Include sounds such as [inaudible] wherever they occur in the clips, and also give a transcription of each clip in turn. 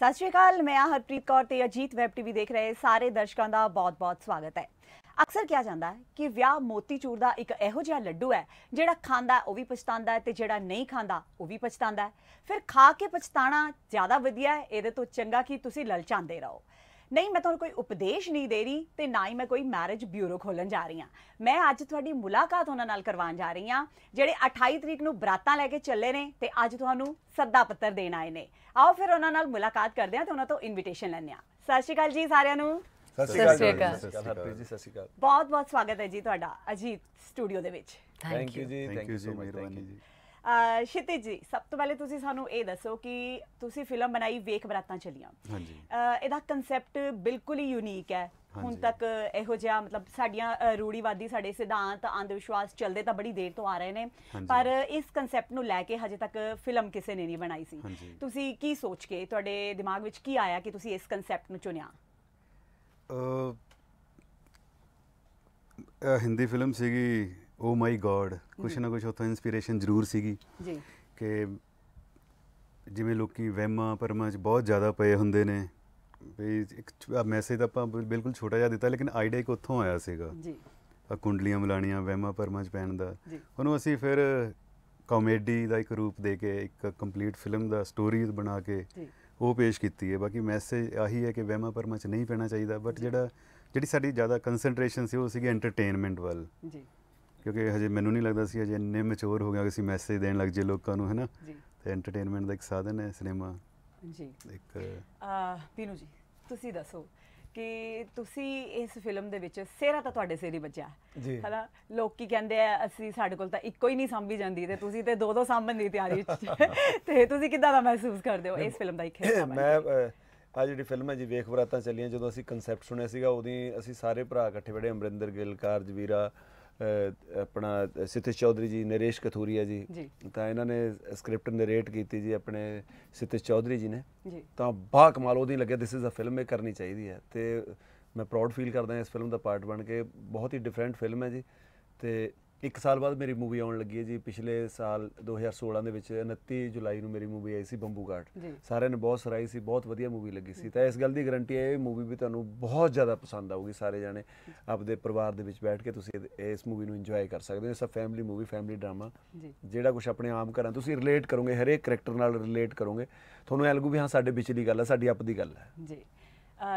ਸਤਿ ਸ਼੍ਰੀ ਅਕਾਲ, ਮੈਂ ਹਰਪ੍ਰੀਤ ਕੌਰ ਤੇ ਅਜੀਤ ਵੈਬ ਟੀਵੀ ਦੇਖ ਰਹੇ ਸਾਰੇ ਦਰਸ਼ਕਾਂ ਦਾ ਬਹੁਤ-ਬਹੁਤ ਸਵਾਗਤ ਹੈ। ਅਕਸਰ ਕਿਹਾ ਜਾਂਦਾ ਹੈ ਕਿ ਵਿਆਹ ਮੋਤੀਚੂਰ ਦਾ ਇੱਕ ਇਹੋ ਜਿਹਾ ਲੱਡੂ ਹੈ, ਜਿਹੜਾ ਖਾਂਦਾ ਉਹ ਵੀ ਪਛਤਾਉਂਦਾ ਹੈ ਤੇ ਜਿਹੜਾ ਨਹੀਂ ਖਾਂਦਾ ਉਹ ਵੀ ਪਛਤਾਉਂਦਾ ਹੈ। ਫਿਰ ਖਾ ਕੇ ਪਛਤਾਣਾ ਜ਼ਿਆਦਾ ਵਧੀਆ ਹੈ, ਇਹਦੇ ਤੋਂ ਚੰਗਾ ਕਿ ਤੁਸੀਂ ਲਲਚਾਉਂਦੇ ਰਹੋ। ਨਹੀਂ ਮੈਂ ਤੁਹਾਨੂੰ ਕੋਈ ਉਪਦੇਸ਼ ਨਹੀਂ ਦੇ ਰਹੀ ਤੇ ਨਾ ਹੀ ਮੈਂ ਕੋਈ ਮੈਰਿਜ ਬਿਊਰੋ ਖੋਲਣ ਜਾ ਰਹੀ ਹਾਂ। ਮੈਂ ਅੱਜ ਤੁਹਾਡੀ ਮੁਲਾਕਾਤ ਉਹਨਾਂ ਨਾਲ ਕਰਵਾਉਣ ਜਾ ਰਹੀ ਹਾਂ ਜਿਹੜੇ 28 ਤਰੀਕ ਨੂੰ ਬਰਾਤਾਂ ਲੈ ਕੇ ਚੱਲੇ ਨੇ ਤੇ ਅੱਜ ਤੁਹਾਨੂੰ ਸੱਦਾ ਪੱਤਰ ਦੇਣ ਆਏ ਨੇ। ਆਓ ਫਿਰ ਉਹਨਾਂ ਨਾਲ ਮੁਲਾਕਾਤ ਕਰਦੇ ਹਾਂ ਤੇ ਉਹਨਾਂ ਤੋਂ ਇਨਵੀਟੇਸ਼ਨ ਲੈਂਦੇ ਹਾਂ। ਸਤਿ ਸ਼੍ਰੀ ਅਕਾਲ ਜੀ ਸਾਰਿਆਂ ਨੂੰ। ਸਤਿ ਸ਼੍ਰੀ ਅਕਾਲ। ਸਤਿ ਸ਼੍ਰੀ ਅਕਾਲ। ਹਰਪ੍ਰੀਤ ਜੀ। ਸਤਿ ਸ਼੍ਰੀ ਅਕਾਲ। ਬਹੁਤ ਬਹੁਤ ਸਵਾਗਤ ਹੈ ਜੀ ਤੁਹਾਡਾ ਅਜੀਤ ਸਟੂਡੀਓ ਦੇ ਵਿੱਚ। Thank you ji thank you so much ਮਿਹਰਬਾਨੀ ਜੀ। ਸ਼ਿਤਿਜ ਜੀ ਸਭ ਤੋਂ ਪਹਿਲੇ ਤੁਸੀਂ ਸਾਨੂੰ ਇਹ ਦੱਸੋ ਕਿ ਤੁਸੀਂ ਫਿਲਮ ਬਣਾਈ ਵੇਖ ਬਰਾਤਾਂ ਚਲੀਆਂ ਹਾਂਜੀ ਇਹਦਾ ਕਨਸੈਪਟ ਬਿਲਕੁਲ ਹੀ ਯੂਨੀਕ ਹੈ ਹੁਣ। ਤੱਕ ਇਹੋ ਜਿਹਾ ਮਤਲਬ ਸਾਡੀਆਂ ਰੂੜੀਵਾਦੀ ਸਾਡੇ ਸਿਧਾਂਤ ਅੰਧ ਵਿਸ਼ਵਾਸ ਚੱਲਦੇ ਤਾਂ ਬੜੀ ਦੇਰ ਤੋਂ ਆ ਰਹੇ ਨੇ। ਪਰ ਇਸ ਕਨਸੈਪਟ ਨੂੰ ਲੈ ਕੇ ਹਜੇ ਤੱਕ ਫਿਲਮ ਕਿਸੇ ਨੇ ਨਹੀਂ ਬਣਾਈ ਸੀ। ਤੁਸੀਂ ਕੀ ਸੋਚ ਕੇ ਤੁਹਾਡੇ ਦਿਮਾਗ ਵਿੱਚ ਕੀ ਆਇਆ ਕਿ ਤੁਸੀਂ ਇਸ ਕਨਸੈਪਟ ਨੂੰ ਚੁਣਿਆ ਹਿੰਦੀ ਫਿਲਮ ਸੀਗੀ ਓ ਮਾਈ ਗॉड ਕੁਛ ਨਾ ਕੁਛ ਉੱਥੋਂ ਇਨਸਪੀਰੇਸ਼ਨ ਜ਼ਰੂਰ ਸੀਗੀ ਜੀ। ਕਿ ਜਿਵੇਂ ਲੋਕੀ ਵਹਿਮਾਂ ਪਰਮਾਂ 'ਚ ਬਹੁਤ ਜ਼ਿਆਦਾ ਪਏ ਹੁੰਦੇ ਨੇ ਵੀ ਇੱਕ ਮੈਸੇਜ ਤਾਂ ਆਪਾਂ ਬਿਲ- ਬਿਲਕੁਲ ਛੋਟਾ ਜਿਹਾ ਦਿੱਤਾ ਲੇਕਿਨ ਆਈਡੀਆ ਇੱਕ ਉੱਥੋਂ ਆਇਆ ਸੀਗਾ। ਜੀ। ਆ ਕੁੰਡਲੀਆਂ ਮਿਲਾਣੀਆਂ ਵਹਿਮਾਂ ਪਰਮਾਂ 'ਚ ਪੈਣ ਦਾ। ਉਹਨੂੰ ਅਸੀਂ ਫਿਰ ਕਾਮੇਡੀ ਦਾ ਇੱਕ ਰੂਪ ਦੇ ਕੇ ਇੱਕ ਕੰਪਲੀਟ ਫਿਲਮ ਦਾ ਸਟੋਰੀ ਬਣਾ ਕੇ ਉਹ ਪੇਸ਼ ਕੀਤੀ ਹੈ। ਬਾਕੀ ਮੈਸੇਜ ਆਹੀ ਹੈ ਕਿ ਵਹਿਮਾਂ ਪਰਮਾਂ 'ਚ ਨਹੀਂ ਪੈਣਾ ਚਾਹੀਦਾ ਬਟ ਜਿਹੜਾ ਜਿਹੜੀ ਸਾਡੀ ਜ਼ਿਆਦਾ ਕਨਸੈਂਟਰੇਸ਼ਨ ਸੀ ਉਹ ਸੀਗੀ ਐਂਟਰਟੇਨਮੈਂਟ ਵੱਲ। ਜੀ। ਕਿਉਂਕਿ ਹਜੇ ਮੈਨੂੰ ਨਹੀਂ ਲੱਗਦਾ ਸੀ ਹਜੇ ਇੰਨੇ ਮੈਚੁਰ ਹੋ ਗਿਆ ਕਿ ਅਸੀਂ ਮੈਸੇਜ ਦੇਣ ਲੱਗ ਜੇ ਲੋਕਾਂ ਨੂੰ ਹੈਨਾ? ਜੀ। ਤੇ ਐਂਟਰਟੇਨਮੈਂਟ ਦਾ ਇੱਕ ਸਾਧਨ ਹੈ ਸਿਨੇਮਾ ਜੀ। ਇੱਕ ਅਹ ਪੀਨੂ ਜੀ ਤੁਸੀਂ ਦੱਸੋ ਕਿ ਤੁਸੀਂ ਇਸ ਫਿਲਮ ਦੇ ਵਿੱਚ ਸਿਹਰਾ ਤਾਂ ਤੁਹਾਡੇ ਸਿਰ ਜੀ। ਹਨਾ? ਲੋਕੀ ਕਹਿੰਦੇ ਆ ਅਸੀਂ ਸਾਡੇ ਕੋਲ ਤਾਂ ਇੱਕੋ ਹੀ ਨਹੀਂ ਸੰਭੀ ਜਾਂਦੀ ਤੇ ਤੁਸੀਂ ਤੇ ਦੋ ਦੋ ਸਾਂਭਣ ਦੀ ਤਿਆਰੀ [laughs] ਤੇ ਤੁਸੀਂ ਕਿੱਦਾਂ ਦਾ ਮਹਿਸੂਸ ਕਰਦੇ ਹੋ ਇਸ ਫਿਲਮ ਦਾ ਇੱਕ ਹਿੱਸਾ ਮੈਂ? ਆ ਜਿਹੜੀ ਫਿਲਮ ਹੈ ਜੀ ਵੇਖ ਬਰਾਤਾਂ ਚੱਲੀਆਂ ਜਦੋਂ ਅਸੀਂ ਕਨਸੈਪਟ ਸੁਣਿਆ ਸੀਗਾ ਉਹਦੀ ਅਸੀਂ ਸਾਰੇ ਭਰਾ ਇਕੱਠੇ ਬੜੇ ਅਮਰਿੰਦਰ ਗਿੱਲ ਕਾਰਜਵੀਰਾ ਆਪਣਾ ਸਿਤਿਸ਼ ਚੌਧਰੀ ਜੀ ਨਰੇਸ਼ ਕਥੂਰੀਆ ਜੀ। ਤਾਂ ਇਹਨਾਂ ਨੇ ਸਕ੍ਰਿਪਟ ਨਰੇਟ ਕੀਤੀ ਜੀ ਆਪਣੇ ਸਿਤਿਸ਼ ਚੌਧਰੀ ਜੀ ਨੇ। ਤਾਂ ਬਾ ਕਮਾਲ ਉਹਦੀ ਲੱਗਿਆ ਦਿਸ ਇਜ਼ ਅ ਫਿਲਮ ਇਹ ਕਰਨੀ ਚਾਹੀਦੀ ਹੈ। ਤੇ ਮੈਂ ਪ੍ਰਾਊਡ ਫੀਲ ਕਰਦਾ ਇਸ ਫਿਲਮ ਦਾ ਪਾਰਟ ਬਣ ਕੇ। ਬਹੁਤ ਹੀ ਡਿਫਰੈਂਟ ਫਿਲਮ ਹੈ ਜੀ। ਤੇ ਇੱਕ ਸਾਲ ਬਾਅਦ ਮੇਰੀ ਮੂਵੀ ਆਉਣ ਲੱਗੀ ਹੈ ਜੀ। ਪਿਛਲੇ ਸਾਲ 2016 ਦੇ ਵਿੱਚ 29 ਜੁਲਾਈ ਨੂੰ ਮੇਰੀ ਮੂਵੀ ਆਈ ਸੀ ਬੰਬੂ ਘਾਟ। ਸਾਰਿਆਂ ਨੇ ਬਹੁਤ ਸਰਾਈ ਸੀ ਬਹੁਤ ਵਧੀਆ ਮੂਵੀ ਲੱਗੀ ਸੀ। ਤਾਂ ਇਸ ਗੱਲ ਦੀ ਗਾਰੰਟੀ ਹੈ ਇਹ ਮੂਵੀ ਵੀ ਤੁਹਾਨੂੰ ਬਹੁਤ ਜ਼ਿਆਦਾ ਪਸੰਦ ਆਊਗੀ ਸਾਰੇ ਜਾਣੇ। ਆਪਦੇ ਪਰਿਵਾਰ ਦੇ ਵਿੱਚ ਬੈਠ ਕੇ ਤੁਸੀਂ ਇਸ ਮੂਵੀ ਨੂੰ ਇੰਜੋਏ ਕਰ ਸਕਦੇ ਹੋ। ਇਸ ਫੈਮਿਲੀ ਮੂਵੀ ਫੈਮਿਲੀ ਡਰਾਮਾ ਜਿਹੜਾ ਕੁਝ ਆਪਣੇ ਆਮ ਘਰਾਂ ਤੁਸੀਂ ਰਿਲੇਟ ਕਰੋਗੇ ਹਰੇਕ ਕੈਰੈਕਟਰ ਨਾਲ ਰਿਲੇਟ ਕਰੋਗੇ। ਤੁਹਾਨੂੰ ਐ ਲੱਗੂ ਵੀ ਹਾਂ ਸਾਡੇ ਵਿਚਲੀ ਗੱਲ ਹੈ ਸਾਡੀ ਆਪਦੀ ਗੱਲ ਹੈ। ਜੀ।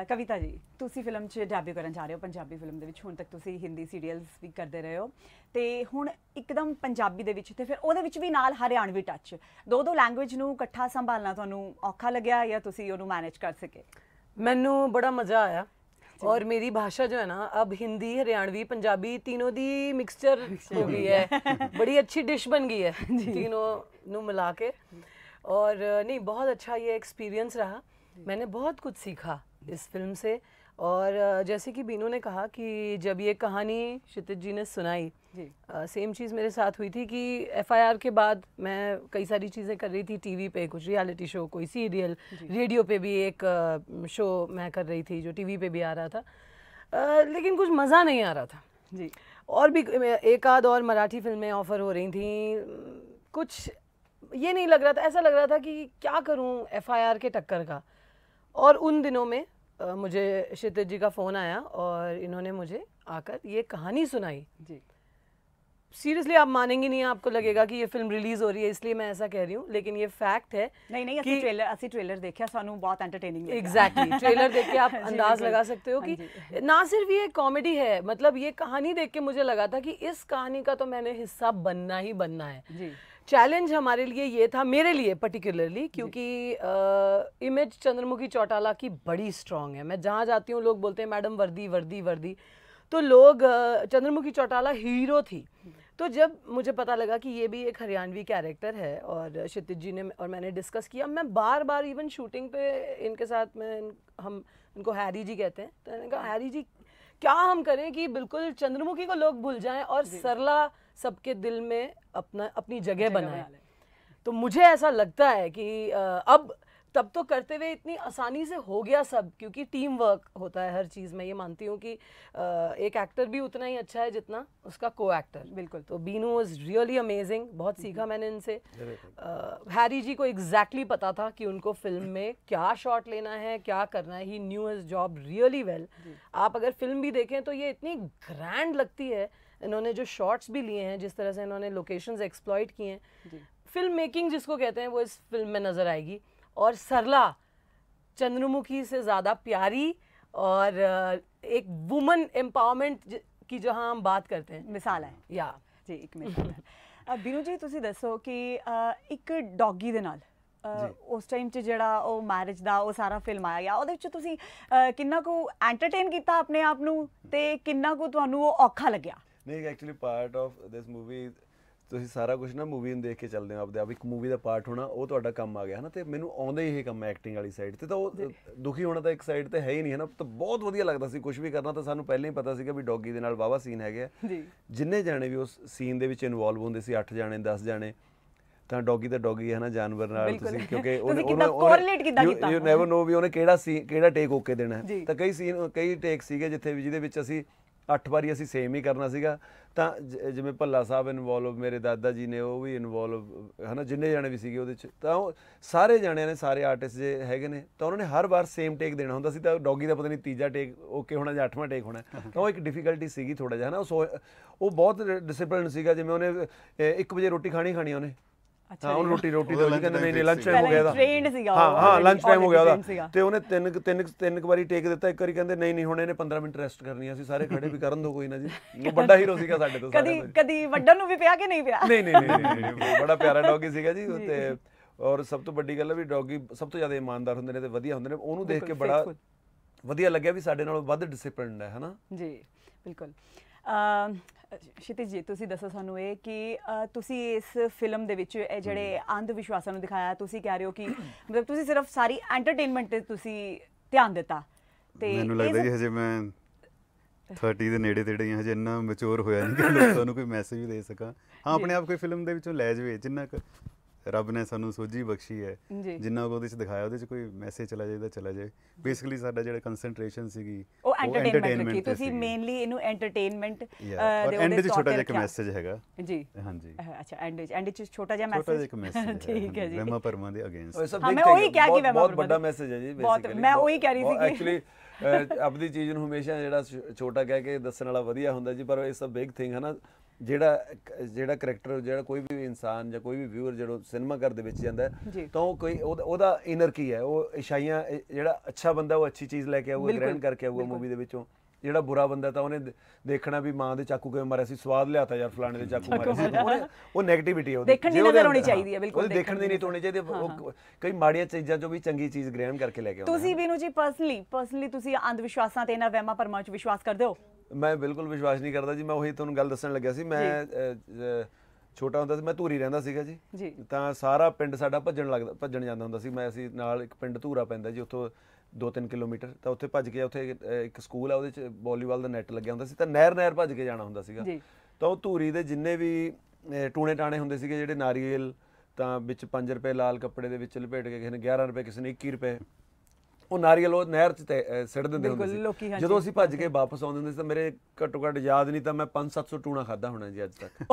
ਕਵਿਤਾ ਜੀ ਤੁਸੀਂ ਫਿਲਮ 'ਚ ਡੈਬਿਊ ਕਰਨ ਜਾ ਰਹੇ ਹੋ ਪੰਜਾਬੀ ਫਿਲਮ ਦੇ ਵਿੱਚ ਹੁਣ ਤੱਕ ਤੁਸੀਂ ਹਿੰਦੀ ਸੀਰੀਅਲਸ ਵੀ ਕਰਦੇ ਰਹੇ ਹੋ ਤੇ ਹੁਣ ਇੱਕਦਮ ਪੰਜਾਬੀ ਦੇ ਵਿੱਚ ਤੇ ਫਿਰ ਉਹਦੇ ਵਿੱਚ ਵੀ ਨਾਲ ਹਰਿਆਣਵੀ ਟੱਚ ਦੋ ਦੋ ਲੈਂਗੁਏਜ ਨੂੰ ਇਕੱਠਾ ਸੰਭਾਲਣਾ ਤੁਹਾਨੂੰ ਔਖਾ ਲੱਗਿਆ ਜਾਂ ਤੁਸੀਂ ਉਹਨੂੰ ਮੈਨੇਜ ਕਰ ਸਕੇ ਮੈਨੂੰ ਬੜਾ ਮਜ਼ਾ ਆਇਆ और मेरी भाषा जो है ना अब हिंदी हरियाणवी पंजाबी तीनों दी मिक्सचर हो गई है [laughs] बड़ी अच्छी डिश बन गई है तीनों नु मिला के और अ, नहीं बहुत अच्छा ये एक्सपीरियंस रहा मैंने बहुत कुछ सीखा इस फ़िल्म से। और जैसे कि बीनू ने कहा कि जब ये कहानी क्षितिज जी ने सुनाई जी। सेम चीज़ मेरे साथ हुई थी कि एफआईआर के बाद मैं कई सारी चीज़ें कर रही थी टीवी पे कुछ रियलिटी शो कोई सीरियल रेडियो पे भी एक शो मैं कर रही थी जो टीवी पे भी आ रहा था। अ, लेकिन कुछ मज़ा नहीं आ रहा था। जी। और भी एक आध और मराठी फ़िल्में ऑफ़र हो रही थी। कुछ ये नहीं लग रहा था ऐसा लग रहा था कि क्या करूँ एफआईआर के टक्कर का। और उन दिनों में अ, मुझे क्षितिज जी का फ़ोन आया और इन्होंने मुझे आकर ये कहानी सुनाई जी सीरियसली आप मानेंगे नहीं आपको लगेगा कि ये फ़िल्म रिलीज़ हो रही है इसलिए मैं ऐसा कह रही हूँ। लेकिन ये फैक्ट है नहीं नहीं कि ट्रेलर असी ट्रेलर देखे सू बहुत एंटरटेनिंग एग्जैक्टली ट्रेलर देख के आप [laughs] अंदाज लगा सकते हो कि ना सिर्फ़ ये कॉमेडी है मतलब ये कहानी देख के मुझे लगा था कि इस कहानी का तो मैंने हिस्सा बनना ही बनना है। चैलेंज हमारे लिए ये था मेरे लिए पर्टिकुलरली क्योंकि इमेज चंद्रमुखी चौटाला की बड़ी स्ट्रांग है। मैं जहाँ जाती हूँ लोग बोलते हैं मैडम वर्दी वर्दी वर्दी। तो लोग चंद्रमुखी चौटाला हीरो थी। तो जब मुझे पता लगा कि ये भी एक हरियाणवी कैरेक्टर है और क्षितिज जी ने और मैंने डिस्कस किया मैं बार बार इवन शूटिंग पे इनके साथ में हम इनको हैरी जी कहते हैं। तो मैंने कहा हैरी जी क्या हम करें कि बिल्कुल चंद्रमुखी को लोग भूल जाएँ और सरला सबके दिल में अपना अपनी जगह बनाएँ? बना तो मुझे ऐसा लगता है कि अब तब तो करते हुए इतनी आसानी से हो गया सब क्योंकि टीम वर्क होता है हर चीज़ में। ये मानती हूँ कि एक एक्टर भी उतना ही अच्छा है जितना उसका को एक्टर बिल्कुल। तो बीनू इज़ रियली अमेजिंग बहुत सीखा मैंने इनसे। हैरी जी को एग्जैक्टली exactly पता था कि उनको फ़िल्म में क्या शॉट लेना है क्या करना है। He knew his job really well आप अगर फ़िल्म भी देखें तो ये इतनी ग्रैंड लगती है। इन्होंने जो शॉट्स भी लिए हैं जिस तरह से इन्होंने लोकेशंस एक्सप्लॉइट किए हैं। फ़िल्म मेकिंग जिसको कहते हैं वो इस फ़िल्म में नज़र आएगी। और सरला चंद्रमुखी से ज़्यादा प्यारी और अ, एक वुमन एम्पावरमेंट की जहां हम बात करते हैं ਮਿਸਾਲ ਹੈ या ਜੀ ਇੱਕ ਮਿੰਟ ਅ, ਬੀਨੂ ਜੀ ਤੁਸੀਂ ਦੱਸੋ ਕਿ ਅ, ਇੱਕ ਡੌਗੀ ਦੇ ਨਾਲ ਅ, ਉਸ ਟਾਈਮ 'ਚ ਜਿਹੜਾ ਉਹ ਮੈਰਿਜ ਦਾ ਉਹ ਸਾਰਾ ਫਿਲਮ ਆਇਆ ਗਿਆ ਉਹਦੇ ਵਿੱਚ ਤੁਸੀਂ ਅ, ਕਿੰਨਾ ਕੁ ਐਂਟਰਟੇਨ ਕੀਤਾ ਆਪਣੇ ਆਪ ਨੂੰ ਤੇ ਕਿੰਨਾ ਕੁ ਤੁਹਾਨੂੰ ਉਹ ਔਖਾ ਲੱਗਿਆ ਨਹੀਂ actually part of this movie ਤੁਸੀਂ ਸਾਰਾ ਕੁਝ ਨਾ ਮੂਵੀ ਨੂੰ ਦੇਖ ਕੇ ਚੱਲਦੇ ਹੋ ਆਪਦੇ ਆਪ ਇੱਕ ਮੂਵੀ ਦਾ ਪਾਰਟ ਹੋਣਾ ਉਹ ਤੁਹਾਡਾ ਕੰਮ ਆ ਗਿਆ ਹਨਾ ਤੇ ਮੈਨੂੰ ਆਉਂਦਾ ਹੀ ਇਹ ਕੰਮ ਐਕਟਿੰਗ ਵਾਲੀ ਸਾਈਡ ਤੇ ਤਾਂ ਉਹ ਦੁਖੀ ਹੋਣਾ ਤਾਂ ਇੱਕ ਸਾਈਡ ਤੇ ਹੈ ਹੀ ਨਹੀਂ ਹਨਾ ਤਾਂ ਬਹੁਤ ਵਧੀਆ ਲੱਗਦਾ ਸੀ ਕੁਝ ਵੀ ਕਰਨਾ ਤਾਂ ਸਾਨੂੰ ਪਹਿਲਾਂ ਹੀ ਪਤਾ ਸੀਗਾ ਵੀ ਡੌਗੀ ਦੇ ਨਾਲ ਵਾਵਾ ਸੀਨ ਹੈਗੇ ਜੀ। ਜਿੰਨੇ ਜਾਣੇ ਵੀ ਉਸ ਸੀਨ ਦੇ ਵਿੱਚ ਇਨਵੋਲਵ ਹੁੰਦੇ ਸੀ 8 ਜਾਣੇ 10 ਜਾਣੇ ਤਾਂ ਡੌਗੀ ਤਾਂ ਡੌਗੀ ਹੈ ਨਾ ਜਾਨਵਰ ਨਾਲ। ਤੁਸੀਂ ਕਿਉਂਕਿ ਤੁਸੀਂ ਕਿੱਦਾਂ correlate ਕਿੱਦਾਂ ਕੀਤਾ? ਯੂ ਨੈਵਰ ਨੋ ਵੀ ਉਹਨੇ ਕਿਹੜਾ ਸੀ ਕਿਹੜਾ ਟੇਕ ਓਕੇ ਦੇਣਾ। ਹੈ ਤਾਂ ਕਈ ਸੀਨ ਕਈ ਟੇਕ ਸੀਗੇ ਜਿੱਥੇ ਵੀ ਜਿਹਦੇ ਵਿੱਚ ਅਸੀਂ ਅੱਠ ਵਾਰੀ ਅਸੀਂ ਸੇਮ ਹੀ ਕਰਨਾ ਸੀਗਾ। ਤਾਂ ਜ- ਜਿਵੇਂ ਭੱਲਾ ਸਾਹਿਬ ਇਨਵੋਲਵ ਮੇਰੇ ਦਾਦਾ ਜੀ ਨੇ ਉਹ ਵੀ ਇਨਵੋਲਵ ਹਨਾ, ਜਿੰਨੇ ਜਾਣੇ ਵੀ ਸੀਗੇ ਉਹਦੇ ਚ। ਤਾਂ ਉਹ ਸਾਰੇ ਜਾਣਿਆਂ ਨੇ, ਸਾਰੇ ਆਰਟਿਸਟ ਜੇ ਹੈਗੇ ਨੇ, ਤਾਂ ਉਹਨਾਂ ਨੇ ਹਰ ਵਾਰ ਸੇਮ ਟੇਕ ਦੇਣਾ ਹੁੰਦਾ ਸੀ। ਤਾਂ ਡੌਗੀ ਦਾ ਪਤਾ ਨਹੀਂ ਤੀਜਾ ਟੇਕ ਓਕੇ ਹੋਣਾ ਜਾਂ ਅੱਠਵਾਂ ਟੇਕ ਹੋਣਾ। ਤਾਂ ਉਹ ਇੱਕ ਡਿਫਿਕਲਟੀ ਸੀਗੀ ਥੋੜਾ ਜਿਹਾ, ਹਨਾ। ਉਹ ਸੋ- ਉਹ ਬਹੁਤ ਡਿਸਪਲਿਨ ਸੀਗਾ। ਜਿਵੇਂ ਉਹਨੇ 1 ਵਜੇ ਰੋਟੀ ਖਾਣੀ ਖਾਣੀ ਉਹਨੇ। ਹਾਂ ਉਹਨੂੰ ਰੋਟੀ ਰੋਟੀ ਦੋ ਕਹਿੰਦੇ ਨਹੀਂ ਨਹੀਂ ਲੰਚ। ਟਾਈਮ ਹੋ ਗਿਆ ਪਹਿਲਾਂ trained ਸੀਗਾ ਹਾਂ ਹਾਂ ਲੰਚ ਟਾਈਮ ਹੋ ਗਿਆ ਉਹਦਾ। ਤੇ ਉਹਨੇ ਤਿੰਨ ਤਿੰਨ ਤਿੰਨ ਕੁ ਵਾਰੀ ਟੇਕ ਦਿੱਤਾ ਇੱਕ ਵਾਰੀ ਕਹਿੰਦੇ ਨਹੀਂ ਨਹੀਂ ਹੁਣ ਇਹਨੇ 15 ਮਿੰਟ ਰੈਸਟ ਕਰਨੀ ਆ ਅਸੀਂ ਸਾਰੇ ਖੜੇ ਵੀ ਕਰਨ ਦੋ ਕੋਈ ਨਾ ਜੀ। ਉਹ ਵੱਡਾ ਹੀਰੋ ਸੀਗਾ ਸਾਡੇ ਤੋਂ ਕਦੀ ਕਦੀ ਵੱਡਣ ਨੂੰ ਵੀ ਪਿਆ ਕਿ ਨਹੀਂ ਪਿਆ? ਨਹੀਂ ਨਹੀਂ ਨਹੀਂ ਬੜਾ ਪਿਆਰਾ ਡੌਗੀ ਸੀਗਾ ਜੀ ਤੇ ਔਰ ਸਭ ਤੋਂ ਵੱਡੀ ਗੱਲ ਹੈ ਵੀ ਡੌਗੀ ਸਭ ਤੋਂ ਜ਼ਿਆਦਾ ਇਮਾਨਦਾਰ ਹੁੰਦੇ ਨੇ ਤੇ ਵਧੀਆ ਹੁੰਦੇ ਨੇ। ਉਹਨੂੰ ਦੇਖ ਕੇ ਬੜਾ। ਵਧੀਆ ਲੱਗਿਆ ਵੀ ਸਾਡੇ ਨਾਲੋਂ ਵੱਧ ਡਿਸਪਲਿਨਡ ਹੈ ਹਨਾ? ਜੀ ਬਿਲਕੁਲ। ਸ਼ਿਤਿਜ ਜੀ ਤੁਸੀਂ ਦੱਸੋ ਸਾਨੂੰ ਇਹ ਕਿ ਤੁਸੀਂ ਇਸ ਫਿਲਮ ਦੇ ਵਿੱਚ ਇਹ ਜਿਹੜੇ ਅੰਧ ਵਿਸ਼ਵਾਸਾਂ ਨੂੰ ਦਿਖਾਇਆ ਤੁਸੀਂ ਕਹਿ ਰਹੇ ਹੋ ਕਿ ਮਤਲਬ ਤੁਸੀਂ ਸਿਰਫ ਸਾਰੀ ਐਂਟਰਟੇਨਮੈਂਟ ਤੇ ਤੁਸੀਂ ਧਿਆਨ ਦਿੱਤਾ ਤੇ ਮੈਨੂੰ ਲੱਗਦਾ ਜੀ ਹਜੇ ਮੈਂ 30 ਦੇ ਨੇੜੇ ਤੇੜੇ ਹਜੇ ਇੰਨਾ ਮੈਚੁਰ ਹੋਇਆ ਨਹੀਂ ਕਿ ਲੋਕਾਂ ਨੂੰ ਕੋਈ ਮੈਸੇਜ ਵੀ ਦੇ ਸਕਾਂ। ਹਾਂ ਆਪਣੇ ਆਪ ਕੋਈ ਫਿਲਮ ਦੇ ਵਿੱਚੋਂ ਲੈ ਜਾਵੇ ਜਿੰਨਾ ਕੁ ਰੱਬ ਨੇ ਸਾਨੂੰ ਸੋਝੀ ਬਖਸ਼ੀ ਹੈ। ਜਿੰਨਾ ਕੁ ਉਹਦੇ ਚ ਦਿਖਾਇਆ ਉਹਦੇ ਚ ਕੋਈ ਮੈਸੇਜ ਚਲਾ ਜਾਏ ਤਾਂ ਚਲਾ ਜਾਏ। ਬੇਸਿਕਲੀ ਸਾਡਾ ਜਿਹੜਾ ਕਨਸੈਂਟਰੇਸ਼ਨ ਸੀਗੀ ਉਹ ਐਂਟਰਟੇਨਮੈਂਟ ਰੱਖੀ। ਤੁਸੀਂ। ਮੇਨਲੀ ਇਹਨੂੰ ਐਂਟਰਟੇਨਮੈਂਟ Yeah, ਔਰ end 'ਚ ਛੋਟਾ ਜਿਹਾ ਇੱਕ message ਹੈਗਾ। ਜੀ। ਹਾਂਜੀ। ਅੱਛਾ ਐਂਡ ਐਂਡ ਚ ਛੋਟਾ ਜਿਹਾ ਛੋਟਾ ਜਿਹਾ ਮੈਸੇਜ ਇੱਕ ਮੈਸੇਜ ਠੀਕ ਹੈ ਜੀ। ਵਹਿਮਾਂ ਭਰਮਾਂ ਦੇ ਉਹ ਅਗੇਂਸਟ ਮੈਂ ਉਹੀ ਕਿਹਾ ਕਿ ਬਹੁਤ- ਵਹਿਮਾਂ ਬਹੁਤ ਵੱਡਾ ਦੇ। ਮੈਸੇਜ ਹੈ ਜੀ basically, ਮੈਂ ਉਹੀ ਕਹਿ ਰਹੀ ਸੀਗੀ। actually, ਅਹ, ਆਪਦੀ ਚੀਜ਼ ਨੂੰ ਹਮੇਸ਼ਾ ਜਿਹੜਾ ਛੋਟਾ ਕਹਿ ਕੇ ਦੱਸਣ ਵਾਲਾ ਵਧੀਆ ਹੁੰਦਾ ਜੀ ਪਰ ਇਸ ਅ ਬਿਗ ਥਿੰਗ ਹੈ ਨਾ ਜਿਹੜਾ ਜਿਹੜਾ ਕੈਰੈਕਟਰ ਜਿਹੜਾ ਕੋਈ ਵੀ ਇਨਸਾਨ ਜਾਂ ਕੋਈ ਵੀ ਵਿਊਅਰ ਜਦੋਂ ਸਿਨੇਮਾ ਘਰ ਦੇ ਵਿੱਚ ਜਾਂਦਾ ਤਾਂ ਉਹ ਕੋਈ ਉਹਦਾ- ਇਨਰ ਕੀ ਹੈ? ਉਹ ਇਸ਼ਾਈਆਂ ਜਿਹੜਾ ਅੱਛਾ ਬੰਦਾ ਉਹ ਅੱਛੀ ਚੀਜ਼ ਲੈ ਕੇ ਆਊਗਾ ਗ੍ਰਹਿਣ ਕਰਕੇ ਆਊਗਾ। ਮੂਵੀ ਦੇ ਵਿੱਚੋਂ। ਜਿਹੜਾ ਬੁਰਾ ਬੰਦਾ ਤਾਂ ਉਹਨੇ ਦੇਖਣਾ ਵੀ ਮਾਂ ਦੇ ਚਾਕੂ ਕਿਵੇਂ ਮਾਰਿਆ ਸੀ ਸਵਾਦ ਲਿਆਤਾ ਯਾਰ ਫਲਾਣੇ ਦੇ ਚਾਕੂ ਮਾਰਿਆ ਸੀ। ਉਹ 네ਗੇਟਿਵਿਟੀ ਹੈ ਉਹਦੀ। ਦੇਖਣ ਦੀ ਨਜ਼ਰ ਹੋਣੀ ਚਾਹੀਦੀ ਹੈ, ਬਿਲਕੁਲ ਦੇਖਣ ਦੀ ਨਹੀਂ ਹੋਣੀ ਚਾਹੀਦੀ ਉਹ ਕਈ ਮਾੜੀਆਂ ਚੀਜ਼ਾਂ ਚੋਂ ਵੀ ਚੰਗੀ ਚੀਜ਼ ਗ੍ਰਹਿਣ ਕਰਕੇ ਲੈ ਕੇ ਆਉਂਦਾ ਤੁਸੀਂ ਵੀਨੂ ਜੀ ਪਰਸਨਲੀ ਪਰਸਨਲੀ ਤੁਸੀਂ ਅੰਧ ਵਿਸ਼ਵਾਸਾਂ ਤੇ ਇਹਨਾਂ ਵਹਿਮਾਂ ਭਰਮਾਂ 'ਚ ਵਿਸ਼ਵਾਸ ਕਰਦੇ ਹੋ? ਮੈਂ ਬਿਲਕੁਲ ਵਿਸ਼ਵਾਸ ਨਹੀਂ ਕਰਦਾ ਜੀ ਮੈਂ ਉਹੀ ਤੁਹਾਨੂੰ ਗੱਲ ਦੱਸਣ ਲੱਗਿਆ ਸੀ ਮੈਂ ਛੋਟਾ ਹੁੰਦਾ ਸੀ ਮੈਂ ਧੂਰੀ ਰਹਿੰਦਾ ਸੀਗਾ ਜੀ। ਤਾਂ ਸਾਰਾ ਪਿੰਡ ਸਾਡਾ ਭੱਜਣ ਲੱਗਦਾ ਭੱਜਣ ਜਾਂਦਾ ਹੁੰਦਾ ਸੀ ਮੈਂ ਅਸੀਂ ਨਾਲ ਇੱਕ ਪਿੰਡ ਧੂਰਾ ਪੈਂਦਾ ਜੀ ਉੱਥੋਂ 2-3 ਕਿਲੋਮੀਟਰ ਤਾਂ ਉੱਥੇ ਭੱਜ ਕੇ ਉੱਥੇ ਇੱਕ ਸਕੂਲ ਆ ਉਹਦੇ ਚ ਵਾਲੀਬਾਲ ਦਾ ਨੈਟ ਲੱਗਿਆ ਹੁੰਦਾ ਸੀ ਤਾਂ ਨਹਿਰ ਨਹਿਰ ਭੱਜ ਕੇ ਜਾਣਾ ਹੁੰਦਾ ਸੀਗਾ। ਤਾਂ ਉਹ ਧੂਰੀ ਦੇ ਜਿੰਨੇ ਵੀ ਟੂਣੇ ਟਾਣੇ ਹੁੰਦੇ ਸੀਗੇ ਜਿਹੜੇ ਨਾਰੀਅਲ ਤਾਂ ਵਿੱਚ 5 ਰੁਪਏ ਲਾਲ ਕੱਪੜੇ ਦੇ ਵਿੱਚ ਲਪੇਟ ਕੇ ਕਿਸੇ ਨੇ 11 ਰੁਪਏ ਕਿਸੇ ਨੇ 21 ਰੁਪਏ ਉਹ ਨਾਰੀਅਲ ਉਹ ਨਹਿਰ ਚ ਤੇ, ਸਿੱਟ ਦਿੰਦੇ ਹੁੰਦੇ ਸੀ। ਜਦੋਂ ਅਸੀਂ ਭੱਜ ਕੇ ਵਾਪਸ ਆਉਂਦੇ ਹੁੰਦੇ ਸੀ ਤਾਂ ਮੇਰੇ ਘੱਟੋ ਘੱਟ ਯਾਦ ਨਹੀਂ ਤਾਂ ਮੈਂ 5-700 ਟੂਣਾ ਖਾਦਾ ਹੋਣਾ ਜੀ ਅੱਜ ਤੱਕ।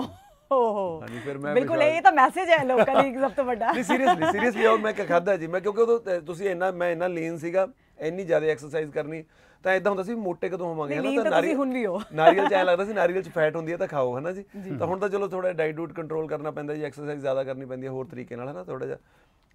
ਓਹੋ ਹਾਂਜੀ, ਫਿਰ ਮੈਂ ਬਿਲਕੁਲ ਇਹ ਤਾਂ ਮੈਸੇਜ ਹੈ ਲੋਕਾਂ ਲਈ ਸਭ ਤੋਂ ਵੱਡਾ। ਨਹੀਂ ਸੀਰੀਅਸਲੀ ਸੀਰੀਅਸਲੀ ਉਹ ਮੈਂ ਖਾਦਾ ਜੀ। ਮੈਂ ਕਿਉਂਕਿ ਉਦੋਂ ਤੇ ਤੁਸੀਂ ਇੰਨਾ ਮੈਂ ਇੰਨਾ ਲੀਨ ਸੀਗਾ ਇੰਨੀ ਜ਼ਿਆਦਾ ਐਕਸਰਸਾਈਜ਼ ਕਰਨੀ ਤਾਂ ਇਦਾਂ ਹੁੰਦਾ ਸੀ ਮੋਟੇ ਕਦੋਂ ਹੋਵਾਂਗੇ lean ਤਾਂ ਤੁਸੀਂ ਹੁਣ ਵੀ ਹੋ। ਨਾਰੀਅਲ ਚ ਐਂ ਲੱਗਦਾ ਸੀ ਨਾਰੀਅਲ ਚ ਫੈਟ ਹੁੰਦੀ ਹੈ ਤਾਂ ਖਾਓ ਹਨਾ ਜੀ? ਤਾਂ ਹੁਣ ਤਾਂ ਚਲੋ ਥੋੜਾ ਡਾਈਟ ਡੂਟ ਕੰਟਰੋਲ ਕਰਨਾ ਪੈਂਦਾ ਜੀ ਐਕਸਰਸਾਈਜ਼ ਜ਼ਿਆਦਾ ਕਰਨੀ ਪੈਂਦੀ ਹੈ ਹੋਰ ਤਰੀਕੇ ਨਾਲ ਹਨਾ ਥੋੜਾ ਜਿਹਾ।